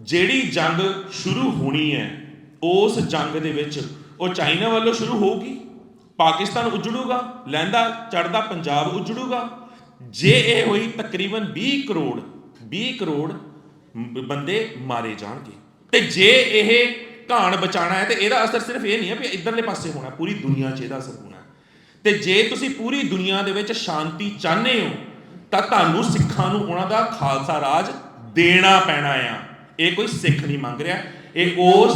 ਜਿਹੜੀ ਜੰਗ ਸ਼ੁਰੂ ਹੋਣੀ ਹੈ, ਉਸ ਜੰਗ ਦੇ ਵਿੱਚ ਉਹ ਚਾਈਨਾ ਵੱਲੋਂ ਸ਼ੁਰੂ ਹੋਊਗੀ, ਪਾਕਿਸਤਾਨ ਉਜੜੂਗਾ, ਲਹਿੰਦਾ ਚੜਦਾ ਪੰਜਾਬ ਉਜੜੂਗਾ। ਜੇ ਇਹ ਹੋਈ, ਤਕਰੀਬਨ 20 ਕਰੋੜ 20 ਕਰੋੜ ਬੰਦੇ ਮਾਰੇ ਜਾਣਗੇ। ਤੇ ਜੇ ਇਹ ਘਾਣ ਬਚਾਣਾ ਹੈ, ਤੇ ਇਹਦਾ ਅਸਰ ਸਿਰਫ ਇਹ ਨਹੀਂ ਹੈ ਵੀ ਇਧਰਲੇ ਪਾਸੇ ਹੋਣਾ, ਪੂਰੀ ਦੁਨੀਆ 'ਚ ਇਹਦਾ ਅਸਰ ਹੋਣਾ। ਤੇ ਜੇ ਤੁਸੀਂ ਪੂਰੀ ਦੁਨੀਆ ਦੇ ਵਿੱਚ ਸ਼ਾਂਤੀ ਚਾਹੁੰਦੇ ਹੋ, ਤਾਂ ਤੁਹਾਨੂੰ ਸਿੱਖਾਂ ਨੂੰ ਉਹਨਾਂ ਦਾ ਖਾਲਸਾ ਰਾਜ ਦੇਣਾ ਪੈਣਾ ਆ। ਇਹ ਕੋਈ ਸਿੱਖ ਨਹੀਂ ਮੰਗ ਰਿਹਾ। ਇਹ ਉਸ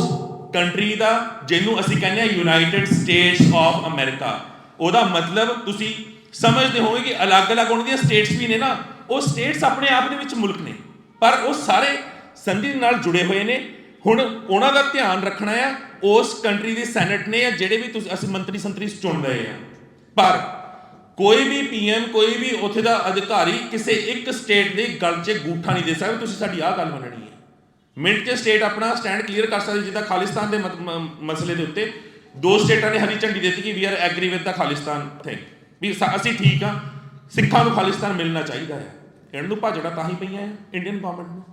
ਕੰਟਰੀ ਦਾ ਜਿਹਨੂੰ ਅਸੀਂ ਕਹਿੰਦੇ ਆ ਯੂਨਾਈਟਿਡ ਸਟੇਟਸ ਆਫ ਅਮਰੀਕਾ ਉਹਦਾ ਮਤਲਬ ਤੁਸੀਂ ਸਮਝਦੇ ਹੋਵੋਗੇ ਕਿ ਅਲੱਗ-ਅਲੱਗ ਉਹਨਾਂ ਦੀਆਂ ਸਟੇਟਸ ਵੀ ਨੇ ਨਾ, ਉਹ ਸਟੇਟਸ ਆਪਣੇ ਆਪ ਦੇ ਵਿੱਚ ਮੁਲਕ ਨੇ। ਪਰ ਉਹ ਸਾਰੇ ਸੰਧੀ ਨਾਲ ਜੁੜੇ ਹੋਏ ਨੇ। ਹੁਣ ਉਹਨਾਂ ਦਾ ਧਿਆਨ ਰੱਖਣਾ ਆ, ਉਸ ਕੰਟਰੀ ਦੇ ਸੈਨੇਟ ਨੇ ਜਾਂ ਜਿਹੜੇ ਵੀ ਤੁਸੀਂ ਅਸੀਂ ਮੰਤਰੀ ਸੰਤਰੀ ਚੁਣ ਰਹੇ ਆ। ਪਰ ਕੋਈ ਵੀ ਪੀਐਮ ਕੋਈ ਵੀ ਉੱਥੇ ਦਾ ਅਧਿਕਾਰੀ ਕਿਸੇ ਇੱਕ ਸਟੇਟ ਦੇ ਗੱਲ 'ਚ ਗੂਠਾ ਨਹੀਂ ਦੇ ਸਕਦਾ। ਤੁਸੀਂ ਸਾਡੀ ਆਹ ਗੱਲ ਮੰਨਣੀ ਹੈ। ਮਿੰਟ 'ਚ ਸਟੇਟ ਆਪਣਾ ਸਟੈਂਡ ਕਲੀਅਰ ਕਰ ਸਕਦੀ ਜਿੱਦਾਂ ਖਾਲਿਸਤਾਨ ਦੇ ਮਸਲੇ ਦੇ ਉੱਤੇ ਦੋ ਸਟੇਟਾਂ ਨੇ ਹਰੀ ਝੰਡੀ ਦਿੱਤੀ ਕਿ we are agree with the Khalistan thing ਵੀ ਅਸੀਂ ਠੀਕ ਆ, ਸਿੱਖਾਂ ਨੂੰ ਖਾਲਿਸਤਾਨ ਮਿਲਣਾ ਚਾਹੀਦਾ ਹੈ ਕਹਿਣ ਨੂੰ ਭਾਜੜਾ ਤਾਂ ਹੀ ਪਈਆਂ ਹੈ ਇੰਡੀਅਨ ਗਵਰਨਮੈਂਟ ਨੂੰ।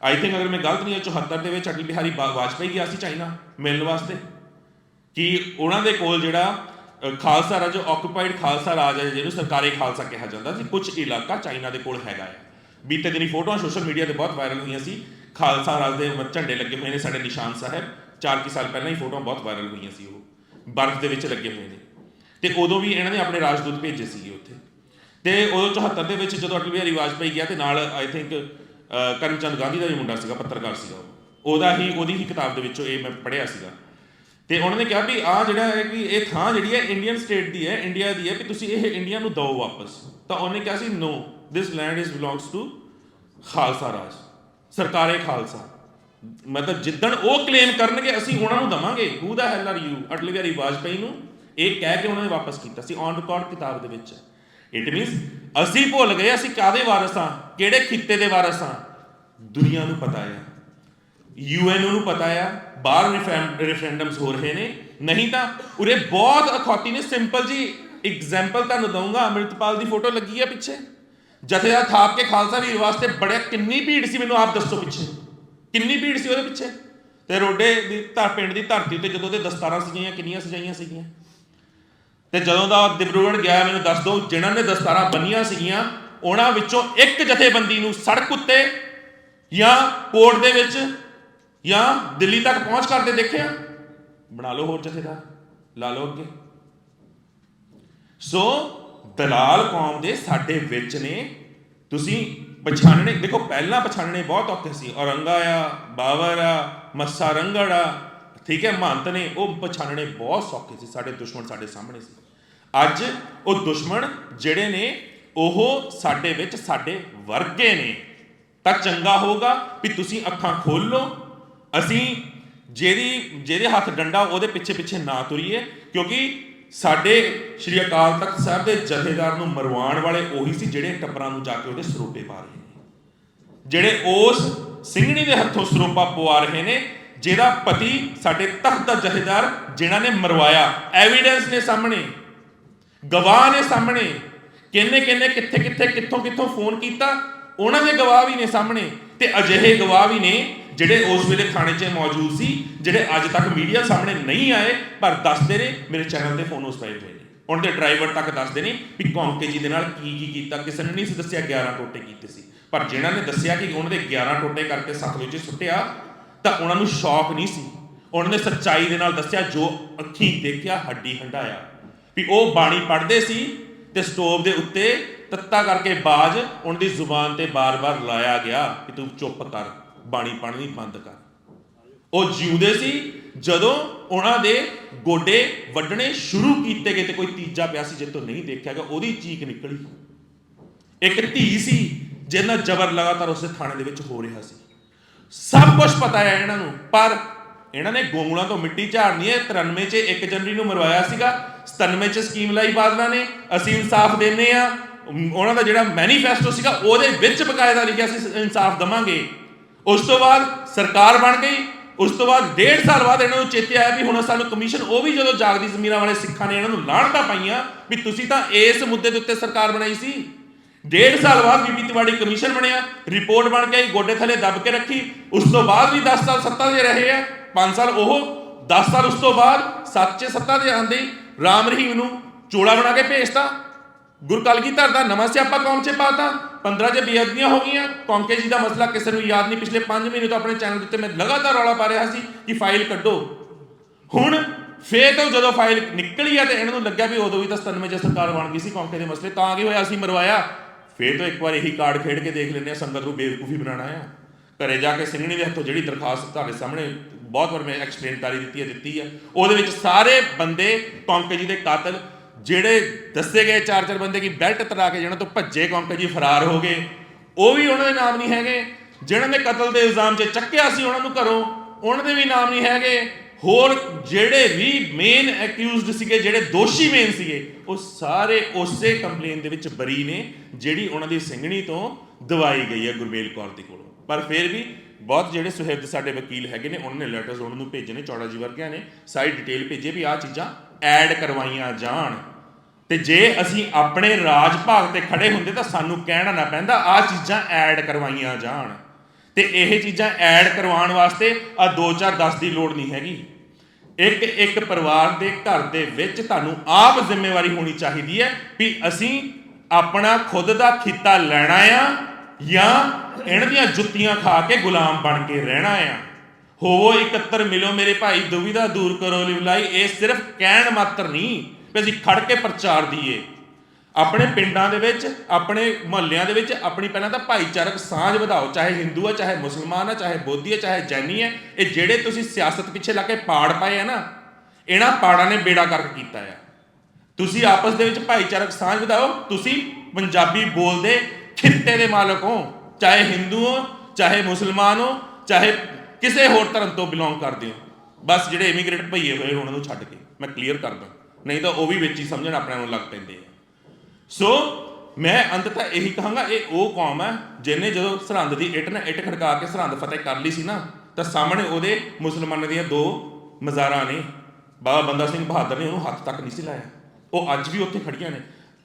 ਆਈ ਥਿੰਕ ਅਗਰ ਮੈਂ ਗਲਤ ਨਹੀਂ ਹਾਂ 74 ਦੇ ਵਿੱਚ ਅਟਲ ਬਿਹਾਰੀ ਵਾਜਪਾਈ ਗਿਆ ਸੀ ਚਾਈਨਾ ਮਿਲਣ ਵਾਸਤੇ। ਕਿ ਉਹਨਾਂ ਦੇ ਕੋਲ ਜਿਹੜਾ ਖਾਲਸਾ ਰਾਜ ਆਕੂਪਾਈਡ ਖਾਲਸਾ ਰਾਜ ਹੈ ਜਿਹਨੂੰ ਸਰਕਾਰੀ ਖਾਲਸਾ ਕਿਹਾ ਜਾਂਦਾ ਸੀ ਕੁਝ ਇਲਾਕਾ ਚਾਈਨਾ ਦੇ ਕੋਲ ਹੈਗਾ ਹੈ ਬੀਤੇ ਦਿਨੀ ਫੋਟੋਆਂ ਸੋਸ਼ਲ ਮੀਡੀਆ ਤੇ ਬਹੁਤ ਵਾਇਰਲ ਹੋਈਆਂ ਸੀ। ਖਾਲਸਾ ਰਾਜ ਦੇ ਝੰਡੇ ਲੱਗੇ ਹੋਏ ਨੇ ਸਾਡੇ ਨਿਸ਼ਾਨ ਸਾਹਿਬ। ਚਾਰ ਕੀ ਸਾਲ ਪਹਿਲਾਂ ਹੀ ਫੋਟੋਆਂ ਬਹੁਤ ਵਾਇਰਲ ਹੋਈਆਂ ਸੀ ਉਹ। ਬਰਫ਼ ਦੇ ਵਿੱਚ ਲੱਗੇ ਹੋਏ ਨੇ। ਤੇ ਉਦੋਂ ਵੀ ਇਹਨਾਂ ਨੇ ਆਪਣੇ ਰਾਜਦੂਤ ਭੇਜੇ ਸੀਗੇ ਉੱਥੇ। ਤੇ ਉਦੋਂ 74 ਦੇ ਵਿੱਚ ਜਦੋਂ ਅਟਲ ਬਿਹਾਰੀ ਵਾਜਪਾਈ ਗਿਆ ਤੇ ਨਾਲ ਆਈ ਥਿੰਕ ਕਰਮਚੰਦ ਗਾਂਧੀ ਦਾ ਵੀ ਮੁੰਡਾ ਸੀਗਾ, ਪੱਤਰਕਾਰ ਸੀਗਾ ਉਹਦਾ ਹੀ, ਉਹਦੀ ਹੀ ਕਿਤਾਬ ਦੇ ਵਿੱਚੋਂ ਇਹ ਮੈਂ ਪੜ੍ਹਿਆ ਸੀਗਾ। ਤੇ ਉਹਨਾਂ ਨੇ ਕਿਹਾ ਵੀ ਆ ਜਿਹੜਾ ਹੈ ਕਿ ਇਹ ਥਾਂ ਜਿਹੜੀ ਹੈ ਇੰਡੀਅਨ ਸਟੇਟ ਦੀ ਹੈ ਇੰਡੀਆ ਦੀ ਹੈ ਵੀ ਤੁਸੀਂ ਇਹ ਇੰਡੀਆ ਨੂੰ ਦਿਓ ਵਾਪਸ। ਤਾਂ ਉਹਨੇ ਕਿਹਾ ਸੀ no this land is belongs to Khalsa Raj. ਸਰਕਾਰੇ ਖਾਲਸਾ। ਮਤਲਬ ਜਿੱਦਣ ਉਹ ਕਲੇਮ ਕਰਨਗੇ, ਅਸੀਂ ਉਹਨਾਂ ਨੂੰ ਦਵਾਂਗੇ who the hell are you Atal Bihari Vajpayee ਨੂੰ ਇਹ ਕਹਿ ਕੇ ਉਹਨਾਂ ਨੇ ਵਾਪਸ ਕੀਤਾ ਸੀ ਔਨ ਰਿਕਾਰਡ ਕਿਤਾਬ ਦੇ ਵਿੱਚ। ਇਟ ਮੀਨਸ ਅਸੀਂ ਭੁੱਲ ਗਏ, ਅਸੀਂ ਕਾਦੇ ਵਾਰਸ ਹਾਂ? ਕਿਹੜੇ ਖਿੱਤੇ ਦੇ ਵਾਰਸ ਹਾਂ? ਦੁਨੀਆ ਨੂੰ ਪਤਾ ਹੈ। ਯੂਐਨ ਨੂੰ ਪਤਾ ਆ ਬਾਹਰ ਰੈਫਰੈਂਡਮਸ ਹੋ ਰਹੇ ਨੇ। ਨਹੀਂ ਤਾਂ ਉਰੇ ਬਹੁਤ ਅਖੌਤੀ ਨੇ। ਸਿੰਪਲ ਜੀ ਐਗਜ਼ਾਮਪਲ ਤੁਹਾਨੂੰ ਦਊਂਗਾ। ਅੰਮ੍ਰਿਤਪਾਲ ਦੀ ਫੋਟੋ ਲੱਗੀ ਆ ਪਿੱਛੇ। ਜਥੇਦਾਰ ਥਾਪ ਕੇ ਖਾਲਸਾ ਵੀਰ ਵਾਸਤੇ ਬੜਿਆ ਕਿੰਨੀ ਭੀੜ ਸੀ ਮੈਨੂੰ ਆਪ ਦੱਸੋ ਪਿੱਛੇ। ਕਿੰਨੀ ਭੀੜ ਸੀ ਉਹਦੇ ਪਿੱਛੇ? ਤੇ ਰੋਡੇ ਦੀ ਧਰ ਪਿੰਡ ਦੀ ਧਰਤੀ ਤੇ ਜਦੋਂ ਉਹਦੇ ਦਸਤਾਰਾਂ ਸਜਾਈਆਂ, ਕਿੰਨੀਆਂ ਸਜਾਈਆਂ ਸੀਗੀਆਂ? ਤੇ ਜਦੋਂ ਦਾ ਦਿਬਰੂਗੜ੍ਹ ਗਿਆ, ਮੈਨੂੰ ਦੱਸ ਦਿਓ ਜਿਨ੍ਹਾਂ ਨੇ ਦਸਤਾਰਾਂ ਬੰਨੀਆਂ ਸੀਗੀਆਂ, ਉਹਨਾਂ ਵਿੱਚੋਂ ਇੱਕ ਜਥੇਬੰਦੀ ਨੂੰ ਸੜਕ ਉੱਤੇ ਜਾਂ ਕੋਰਟ ਦੇ ਵਿੱਚ ਜਾਂ ਦਿੱਲੀ ਤੱਕ ਪਹੁੰਚ ਕਰਦੇ ਦੇਖਿਆ? ਬਣਾ ਲਓ ਹੋਰ ਜਥੇਦਾਰ, ਲਾ ਲਓ ਅੱਗੇ। ਸੋ ਦਲਾਲ ਕੌਮ ਦੇ ਸਾਡੇ ਵਿੱਚ ਨੇ। ਤੁਸੀਂ ਪਛਾਣਨੇ, ਦੇਖੋ ਪਹਿਲਾਂ ਪਛਾਣਨੇ ਬਹੁਤ ਔਖੇ ਸੀ। ਔਰੰਗਾ ਆ ਬਾਬਰ ਆ ਮੱਸਾ ਰੰਗੜ ਆ ਠੀਕ ਹੈ, ਮਹੰਤ ਨੇ ਉਹ ਪਛਾਣਨੇ ਬਹੁਤ ਸੌਖੇ ਸੀ, ਸਾਡੇ ਦੁਸ਼ਮਣ ਸਾਡੇ ਸਾਹਮਣੇ ਸੀ। ਅੱਜ ਉਹ ਦੁਸ਼ਮਣ ਜਿਹੜੇ ਨੇ, ਉਹ ਸਾਡੇ ਵਿੱਚ ਸਾਡੇ ਵਰਗੇ ਨੇ। ਤਾਂ ਚੰਗਾ ਹੋਗਾ ਵੀ ਤੁਸੀਂ ਅੱਖਾਂ ਖੋਲੋ ਅਸੀਂ ਜਿਹਦੀ, ਜਿਹਦੇ ਹੱਥ ਡੰਡਾ ਉਹਦੇ ਪਿੱਛੇ ਪਿੱਛੇ ਨਾ ਤੁਰੀਏ, ਕਿਉਂਕਿ ਸਾਡੇ ਸ਼੍ਰੀ ਅਕਾਲ ਤਖਤ ਸਾਹਿਬ ਦੇ ਜਥੇਦਾਰ ਨੂੰ ਮਰਵਾਉਣ ਵਾਲੇ ਉਹੀ ਸੀ ਜਿਹੜੇ ਟੱਬਰਾਂ ਨੂੰ ਜਾ ਕੇ ਉਹਦੇ ਸਰੋਪੇ ਪਾ ਰਹੇ ਨੇ। ਜਿਹੜੇ ਉਸ ਸਿੰਘਣੀ ਦੇ ਹੱਥੋਂ ਸਰੋਪਾ ਪਵਾ ਰਹੇ ਨੇ, ਜਿਹਦਾ ਪਤੀ ਸਾਡੇ ਤਖਤ ਦਾ ਜਥੇਦਾਰ ਜਿਨ੍ਹਾਂ ਨੇ ਮਰਵਾਇਆ ਐਵੀਡੈਂਸ ਨੇ ਸਾਹਮਣੇ, ਗਵਾਹ ਨੇ ਸਾਹਮਣੇ, ਕਿੰਨੇ ਕਿੰਨੇ, ਕਿੱਥੇ ਕਿੱਥੇ, ਕਿੱਥੋਂ ਕਿੱਥੋਂ ਫੋਨ ਕੀਤਾ, ਉਹਨਾਂ ਦੇ ਗਵਾਹ ਵੀ ਨੇ ਸਾਹਮਣੇ ਤੇ ਅਜਿਹੇ ਗਵਾਹ ਵੀ ਨੇ ਜਿਹੜੇ ਉਸ ਵੇਲੇ ਥਾਣੇ 'ਚ ਮੌਜੂਦ ਸੀ, ਜਿਹੜੇ ਅੱਜ ਤੱਕ ਮੀਡੀਆ ਸਾਹਮਣੇ ਨਹੀਂ ਆਏ, ਪਰ ਦੱਸਦੇ ਨੇ ਮੇਰੇ ਚੈਨਲ ਤੇ ਫੋਨ ਉਸ ਪਏ ਹੋਏ ਨੇ। ਉਹਨਾਂ ਦੇ ਡਰਾਈਵਰ ਤੱਕ ਦੱਸਦੇ ਨੇ ਵੀ ਕੌਂਕੇ ਜੀ ਦੇ ਨਾਲ ਕੀ ਕੀ ਕੀਤਾ, ਕਿਸੇ ਨੇ ਨਹੀਂ ਸੀ ਦੱਸਿਆ 11 ਟੋਟੇ ਕੀਤੇ ਸੀ। ਪਰ ਜਿਨ੍ਹਾਂ ਨੇ ਦੱਸਿਆ ਕਿ ਉਹਨਾਂ ਦੇ 11 ਟੋਟੇ ਕਰਕੇ ਸਤਲੁਜ ਵਿੱਚ ਸੁੱਟਿਆ, ਤਾਂ ਉਹਨਾਂ ਨੂੰ ਸ਼ੌਕ ਨਹੀਂ ਸੀ। ਉਹਨਾਂ ਨੇ ਸੱਚਾਈ ਦੇ ਨਾਲ ਦੱਸਿਆ, ਜੋ ਅੱਖੀਂ ਦੇਖਿਆ, ਹੱਡੀ ਹੰਡਾਇਆ ਵੀ ਉਹ ਬਾਣੀ ਪੜ੍ਹਦੇ ਸੀ ਤੇ ਸਟੋਵ ਦੇ ਉੱਤੇ ਤੱਤਾ ਕਰਕੇ ਬਾਜ ਉਹਨਾਂ ਦੀ ਜ਼ੁਬਾਨ ਤੇ ਬਾਰ-ਬਾਰ ਲਾਇਆ ਗਿਆ ਕਿ ਤੂੰ ਚੁੱਪ ਕਰ। ਬਾਣੀ ਪੜ੍ਹਨੀ ਬੰਦ ਕਰ। ਉਹ ਜਿਉਂਦੇ ਸੀ, ਜਦੋਂ ਉਹਨਾਂ ਦੇ ਗੋਡੇ ਵੱਢਣੇ ਸ਼ੁਰੂ ਕੀਤੇ ਗਏ ਤੇ ਕੋਈ ਤੀਜਾ ਪਿਆ ਸੀ ਜਿੱਤੋਂ ਨਹੀਂ ਦੇਖਿਆ ਗਿਆ, ਉਹਦੀ ਚੀਕ ਨਿਕਲੀ। ਇੱਕ ਧੀ ਸੀ, ਜਿਹਦੇ ਜ਼ਬਰ ਲਗਾਤਾਰ ਉਸੇ ਥਾਣੇ ਦੇ ਵਿੱਚ ਹੋ ਰਿਹਾ ਸੀ। ਸਭ ਕੁਝ ਪਤਾ ਹੈ ਇਹਨਾਂ ਨੂੰ, ਪਰ ਇਹਨਾਂ ਨੇ ਗੋਂਗਲਾਂ ਤੋਂ ਮਿੱਟੀ ਝਾੜਨੀ ਹੈ। 93 ਚ 1 ਜਨਵਰੀ ਨੂੰ ਮਰਵਾਇਆ ਸੀਗਾ। 97 ਚ ਸਕੀਮ ਲਾਈ ਬਾਦਲਾਂ ਨੇ। ਅਸੀਂ ਇਨਸਾਫ ਦੇਨੇ ਆ ਉਹਨਾਂ ਦਾ ਜਿਹੜਾ ਮੈਨੀਫੈਸਟੋ ਸੀਗਾ, ਉਹਦੇ ਵਿੱਚ ਬਕਾਇਦਾ ਲਿਖਿਆ ਸੀ, ਇਨਸਾਫ ਦਵਾਂਗੇ। ਉਸ ਤੋਂ ਬਾਅਦ ਸਰਕਾਰ ਬਣ ਗਈ, ਉਸ ਤੋਂ ਬਾਅਦ ਡੇਢ ਸਾਲ ਬਾਅਦ ਇਹਨਾਂ ਨੂੰ ਚੇਤੇ ਆਇਆ ਵੀ ਹੁਣ ਸਾਨੂੰ ਕਮਿਸ਼ਨ, ਉਹ ਵੀ ਜਦੋਂ ਜਾਗਦੀ ਜ਼ਮੀਰਾਂ ਵਾਲੇ ਸਿੱਖਾਂ ਨੇ ਇਹਨਾਂ ਨੂੰ ਲਾਹਣਤਾ ਪਾਈਆਂ ਵੀ ਤੁਸੀਂ ਤਾਂ ਇਸ ਮੁੱਦੇ ਦੇ ਉੱਤੇ ਸਰਕਾਰ ਬਣਾਈ ਸੀ। ਡੇਢ ਸਾਲ ਬਾਅਦ ਬੀਬੀ ਤਿਵਾੜੀ ਕਮਿਸ਼ਨ ਬਣਿਆ, ਰਿਪੋਰਟ ਬਣ ਕੇ ਗੋਡੇ ਥੱਲੇ ਦੱਬ ਕੇ ਰੱਖੀ, ਉਸ ਤੋਂ ਬਾਅਦ ਵੀ 10 ਸਾਲ ਸੱਤਾ ਦੇ ਰਹੇ ਆ 5 ਸਾਲ ਉਹ 10 ਸਾਲ ਉਸ ਤੋਂ ਬਾਅਦ ਸੱਚੇ ਸੱਤਾ ਦੇ ਆਂਦੇ ਰਾਮ ਰਹੀਮ ਨੂੰ ਚੋਲਾ ਬਣਾ ਕੇ ਭੇਜਤਾ। ਗੁਰ ਧਰ ਦਾ, ਨਵਾਂ ਸਿਆਪਾ ਕੌਮ 'ਚ ਪਾਤਾ 15 ਜੇ ਬੇਅਦਬੀਆਂ ਹੋ ਗਈਆਂ, ਕੌਂਕੇ ਜੀ ਦਾ ਮਸਲਾ ਕਿਸੇ ਨੂੰ ਯਾਦ ਨਹੀਂ, ਪਿਛਲੇ 5 ਮਹੀਨੇ ਤੋਂ ਆਪਣੇ ਚੈਨਲ ਉੱਤੇ ਮੈਂ ਲਗਾਤਾਰ ਰੌਲਾ ਪਾ ਰਿਹਾ ਸੀ ਕਿ ਫਾਈਲ ਕੱਢੋ। ਹੁਣ ਫੇਰ ਤੋਂ ਜਦੋਂ ਫਾਈਲ ਨਿਕਲੀ ਆ ਤੇ ਇਹਨਾਂ ਨੂੰ ਲੱਗਿਆ ਵੀ ਉਦੋਂ ਵੀ ਤਾਂ 97 ਚ ਸਰਕਾਰ ਬਣ ਗਈ ਸੀ ਕੌਂਕੇ ਦੇ ਮਸਲੇ, ਤਾਂ ਕੀ ਹੋਇਆ, ਅਸੀਂ ਮਰਵਾਇਆ। ਫੇਰ ਤੋਂ ਇੱਕ ਵਾਰ ਇਹੀ ਕਾਰਡ ਖੇਡ ਕੇ ਦੇਖ ਲੈਂਦੇ ਆ, ਸੰਗਤ ਨੂੰ ਬੇਵਕੂਫੀ ਬਣਾਉਣਾ ਆ। ਘਰੇ ਜਾ ਕੇ ਸਿੰਘਣੀ ਦੇ ਹੱਥੋਂ ਜਿਹੜੀ ਦਰਖਾਸਤ ਤੁਹਾਡੇ ਸਾਹਮਣੇ ਬਹੁਤ ਵਾਰ ਮੈਂ ਐਕਸਪਲੇਨ ਕਰੀ ਦਿੱਤੀ ਹੈ ਦਿੱਤੀ ਆ। ਉਹਦੇ ਵਿੱਚ ਸਾਰੇ ਬੰਦੇ ਕੌਂਕੇ ਜੀ ਦੇ ਕਾਤਲ ਜਿਹੜੇ ਦੱਸੇ ਗਏ ਚਾਰ ਚਾਰ ਬੰਦੇ ਕੀ ਬੈਲਟ ਤਰਾ ਕੇ ਜਿਹਨਾਂ ਤੋਂ ਭੱਜੇ ਕੌਂਕੇ ਜੀ ਫਰਾਰ ਹੋ ਗਏ, ਉਹ ਵੀ ਉਹਨਾਂ ਦੇ ਨਾਮ ਨਹੀਂ ਹੈਗੇ। ਜਿਹਨਾਂ ਨੇ ਕਤਲ ਦੇ ਇਲਜ਼ਾਮ 'ਚ ਚੱਕਿਆ ਸੀ ਉਹਨਾਂ ਨੂੰ ਘਰੋਂ, ਉਹਨਾਂ ਦੇ ਵੀ ਨਾਮ ਨਹੀਂ ਹੈਗੇ। ਹੋਰ ਜਿਹੜੇ ਵੀ ਮੇਨ ਐਕਿਊਜ਼ਡ ਸੀਗੇ, ਜਿਹੜੇ ਦੋਸ਼ੀ ਮੇਨ ਸੀਗੇ, ਉਹ ਸਾਰੇ ਉਸੇ ਕੰਪਲੇਨ ਦੇ ਵਿੱਚ ਬਰੀ ਨੇ, ਜਿਹੜੀ ਉਹਨਾਂ ਦੀ ਸਿੰਘਣੀ ਤੋਂ ਦਵਾਈ ਗਈ ਹੈ ਗੁਰਮੇਲ ਕੌਰ ਦੇ ਕੋਲੋਂ। ਪਰ ਫਿਰ ਵੀ ਬਹੁਤ ਜਿਹੜੇ ਸੁਹਿਰਦ ਸਾਡੇ ਵਕੀਲ ਹੈਗੇ ਨੇ, ਉਹਨਾਂ ਨੇ ਲੈਟਰਸ ਉਹਨਾਂ ਨੂੰ ਭੇਜੇ ਨੇ, ਚੌੜਾ ਜੀ ਵਰਗਿਆਂ ਨੇ, ਸਾਰੀ ਡਿਟੇਲ ਭੇਜੇ ਵੀ ਆਹ ਚੀਜ਼ਾਂ ਐਡ ਕਰਵਾਈਆਂ ਜਾਣ। ਤੇ ਜੇ ਅਸੀਂ ਆਪਣੇ ਰਾਜ ਭਾਗ ਤੇ ਖੜੇ ਹੁੰਦੇ ਤਾਂ ਸਾਨੂੰ ਕਹਿਣਾ ਨਾ ਪੈਂਦਾ, ਆਹ ਚੀਜ਼ਾਂ ਐਡ ਕਰਵਾਈਆਂ ਜਾਣ। ਤੇ ਇਹ ਚੀਜ਼ਾਂ ਐਡ ਕਰਵਾਉਣ ਵਾਸਤੇ ਆ 2-4-10 ਦੀ ਲੋੜ ਨਹੀਂ ਹੈਗੀ। ਇੱਕ ਇੱਕ ਪਰਿਵਾਰ ਦੇ ਘਰ ਦੇ ਵਿੱਚ ਤੁਹਾਨੂੰ ਆਪ ਜ਼ਿੰਮੇਵਾਰੀ ਹੋਣੀ ਚਾਹੀਦੀ ਹੈ ਵੀ ਅਸੀਂ ਆਪਣਾ ਖੁਦ ਦਾ ਖਿੱਤਾ ਲੈਣਾ ਆ ਜਾਂ ਇਹਨਾਂ ਦੀਆਂ ਜੁੱਤੀਆਂ ਖਾ ਕੇ ਗੁਲਾਮ ਬਣ ਕੇ ਰਹਿਣਾ ਆ। ਹੋਵੋ ਇਕੱਤਰ ਮਿਲੋ ਮੇਰੇ ਭਾਈ ਦੁਵਿਧਾ ਦੂਰ ਕਰੋ, ਲਿਵਲਾਈ, ਇਹ ਸਿਰਫ ਕਹਿਣ ਮਾਤਰ ਨਹੀਂ। ਵੀ ਅਸੀਂ ਖੜ ਕੇ ਪ੍ਰਚਾਰ ਦਈਏ ਆਪਣੇ ਪਿੰਡਾਂ ਦੇ ਵਿੱਚ, ਆਪਣੇ ਮੁਹੱਲਿਆਂ ਦੇ ਵਿੱਚ, ਆਪਣੀ ਪਹਿਲਾਂ ਤਾਂ ਭਾਈਚਾਰਕ ਸਾਂਝ ਵਧਾਓ, ਚਾਹੇ ਹਿੰਦੂ ਆ, ਚਾਹੇ ਮੁਸਲਮਾਨ ਆ, ਚਾਹੇ ਬੋਧੀ ਆ, ਚਾਹੇ ਜੈਨੀ ਆ, ਇਹ ਜਿਹੜੇ ਤੁਸੀਂ ਸਿਆਸਤ ਪਿੱਛੇ ਲਾ ਕੇ ਪਾੜ ਪਾਏ ਆ ਨਾ, ਇਹਨਾਂ ਪਾੜਾਂ ਨੇ ਬੇੜਾ ਕਰਕ ਕੀਤਾ ਆ। ਤੁਸੀਂ ਆਪਸ ਦੇ ਵਿੱਚ ਭਾਈਚਾਰਕ ਸਾਂਝ ਵਧਾਓ, ਤੁਸੀਂ ਪੰਜਾਬੀ ਬੋਲਦੇ ਖਿੱਤੇ ਦੇ ਮਾਲਕ ਹੋ, ਚਾਹੇ ਹਿੰਦੂ ਹੋ, ਚਾਹੇ ਮੁਸਲਮਾਨ ਹੋ, ਚਾਹੇ ਕਿਸੇ ਹੋਰ ਧਰਮ ਤੋਂ ਬਿਲੋਂਗ ਕਰਦੇ ਹੋ। ਬਸ ਜਿਹੜੇ ਇਮੀਗ੍ਰੇਟ ਭਈਏ ਹੋਏ ਉਹਨਾਂ ਨੂੰ ਛੱਡ ਕੇ, ਮੈਂ ਕਲੀਅਰ ਕਰਦਾ ਨਹੀਂ ਤਾਂ ਉਹ ਵੀ ਵਿੱਚ ਹੀ ਸਮਝਣ ਆਪਣੇ ਨੂੰ ਲੱਗ ਪੈਂਦੇ ਆ। ਸੋ ਮੈਂ ਅੰਤ ਅੰਤਤಃ ਇਹੀ ਕਹਾਂਗਾ, ਇਹ ਉਹ ਕੌਮ ਹੈ ਜਿਹਨੇ ਜਦੋਂ ਸਰਹੰਦ ਦੀ ਇੱਟ ਨਾਲ ਇੱਟ ਖੜਕਾ ਕੇ ਸਰਹੰਦ ਫਤਿਹ ਕਰ ਲਈ ਸੀ ਨਾ, ਤਾਂ ਸਾਹਮਣੇ ਉਹਦੇ ਮੁਸਲਮਾਨਾਂ ਦੀਆਂ ਦੋ ਮਜ਼ਾਰਾਂ ਨੇ, ਬਾਬਾ ਬੰਦਾ ਸਿੰਘ ਬਹਾਦਰ ਨੇ ਉਹਨੂੰ ਹੱਥ ਤੱਕ ਨਹੀਂ ਸੀ ਲਾਇਆ। ਉਹ ਅੱਜ ਵੀ ਉੱਥੇ ਖੜੀਆਂ ਨੇ।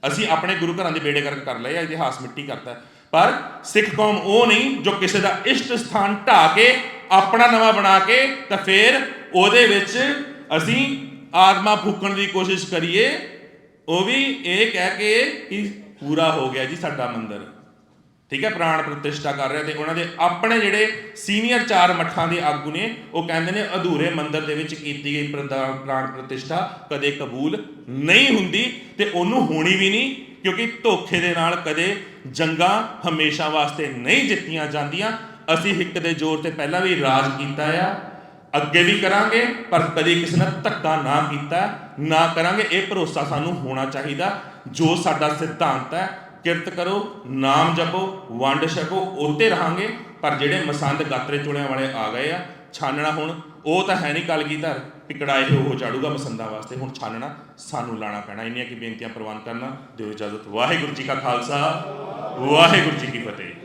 ਅਸੀਂ ਆਪਣੇ ਗੁਰੂ ਘਰਾਂ ਦੇ ਬੇੜੇ ਕਰਕੇ ਕਰ ਲਏ ਆ, ਇਤਿਹਾਸ ਮਿੱਟੀ ਕਰਤਾ। ਪਰ ਸਿੱਖ ਕੌਮ ਉਹ ਨਹੀਂ ਜੋ ਕਿਸੇ ਦਾ ਇਸ਼ਟ ਸਥਾਨ ਢਾ ਕੇ ਆਪਣਾ ਨਵਾਂ ਬਣਾ ਕੇ, ਤਾਂ ਫਿਰ ਉਹਦੇ ਵਿੱਚ ਅਸੀਂ ਆਤਮਾ ਫੂਕਣ ਦੀ ਕੋਸ਼ਿਸ਼ ਕਰੀਏ, ਉਹ ਵੀ ਇਹ ਕਹਿ ਕੇ ਕਿ ਪੂਰਾ ਹੋ ਗਿਆ ਜੀ ਸਾਡਾ ਮੰਦਰ। ਠੀਕ ਹੈ, ਪ੍ਰਾਣ ਪ੍ਰਤਿਸ਼ਠਾ ਕਰ ਰਿਹਾ ਤੇ ਉਹਨਾਂ ਦੇ ਆਪਣੇ ਜਿਹੜੇ ਸੀਨੀਅਰ ਚਾਰ ਮੱਠਾਂ ਦੇ ਆਗੂ ਨੇ, ਉਹ ਕਹਿੰਦੇ ਨੇ ਅਧੂਰੇ ਮੰਦਰ ਦੇ ਵਿੱਚ ਕੀਤੀ ਗਈ ਪ੍ਰਦਾ- ਪ੍ਰਾਣ ਪ੍ਰਤਿਸ਼ਠਾ ਕਦੇ ਕਬੂਲ ਨਹੀਂ ਹੁੰਦੀ ਤੇ ਉਹਨੂੰ ਹੋਣੀ ਵੀ ਨਹੀਂ, ਕਿਉਂਕਿ ਧੋਖੇ ਦੇ ਨਾਲ ਕਦੇ ਜੰਗਾਂ ਹਮੇਸ਼ਾ ਵਾਸਤੇ ਨਹੀਂ ਜਿੱਤੀਆਂ ਜਾਂਦੀਆਂ। ਅਸੀਂ ਹਿੱਕ ਦੇ ਜ਼ੋਰ ਤੇ ਪਹਿਲਾਂ ਵੀ ਰਾਜ ਕੀਤਾ ਆ ਅੱਗੇ ਵੀ ਕਰਾਂਗੇ, ਪਰ ਕਦੀ ਕਿਸੇ ਨਾਲ ਧੱਕਾ ਨਾ ਕੀਤਾ, ਨਾ ਕਰਾਂਗੇ। ਇਹ ਭਰੋਸਾ ਸਾਨੂੰ ਹੋਣਾ ਚਾਹੀਦਾ। ਜੋ ਸਾਡਾ ਸਿਧਾਂਤ ਹੈ, ਕਿਰਤ ਕਰੋ, ਨਾਮ ਜਪੋ, ਵੰਡ ਛਕੋ, ਉੱਤੇ ਰਹਾਂਗੇ। ਪਰ ਜਿਹੜੇ ਮਸੰਦ ਗਾਤਰੇ ਚੁਣਿਆਂ ਵਾਲੇ ਆ ਗਏ ਆ, ਛਾਨਣਾ ਹੁਣ, ਉਹ ਤਾਂ ਹੈ ਨਹੀਂ ਕਲਗੀਧਰ ਪਿਕੜਾਏ ਹੋ ਝਾੜੂਗਾ ਮਸੰਦਾਂ ਵਾਸਤੇ। ਹੁਣ ਛਾਨਣਾ ਸਾਨੂੰ ਲਾਣਾ ਪੈਣਾ। ਇੰਨੀਆਂ ਕੀ ਬੇਨਤੀਆਂ ਪ੍ਰਵਾਨ ਕਰਨਾ। ਦਿਓ ਇਜਾਜ਼ਤ। ਵਾਹਿਗੁਰੂ ਜੀ ਕਾ ਖਾਲਸਾ। ਵਾਹਿਗੁਰੂ ਜੀ ਕੀ ਫਤਿਹ।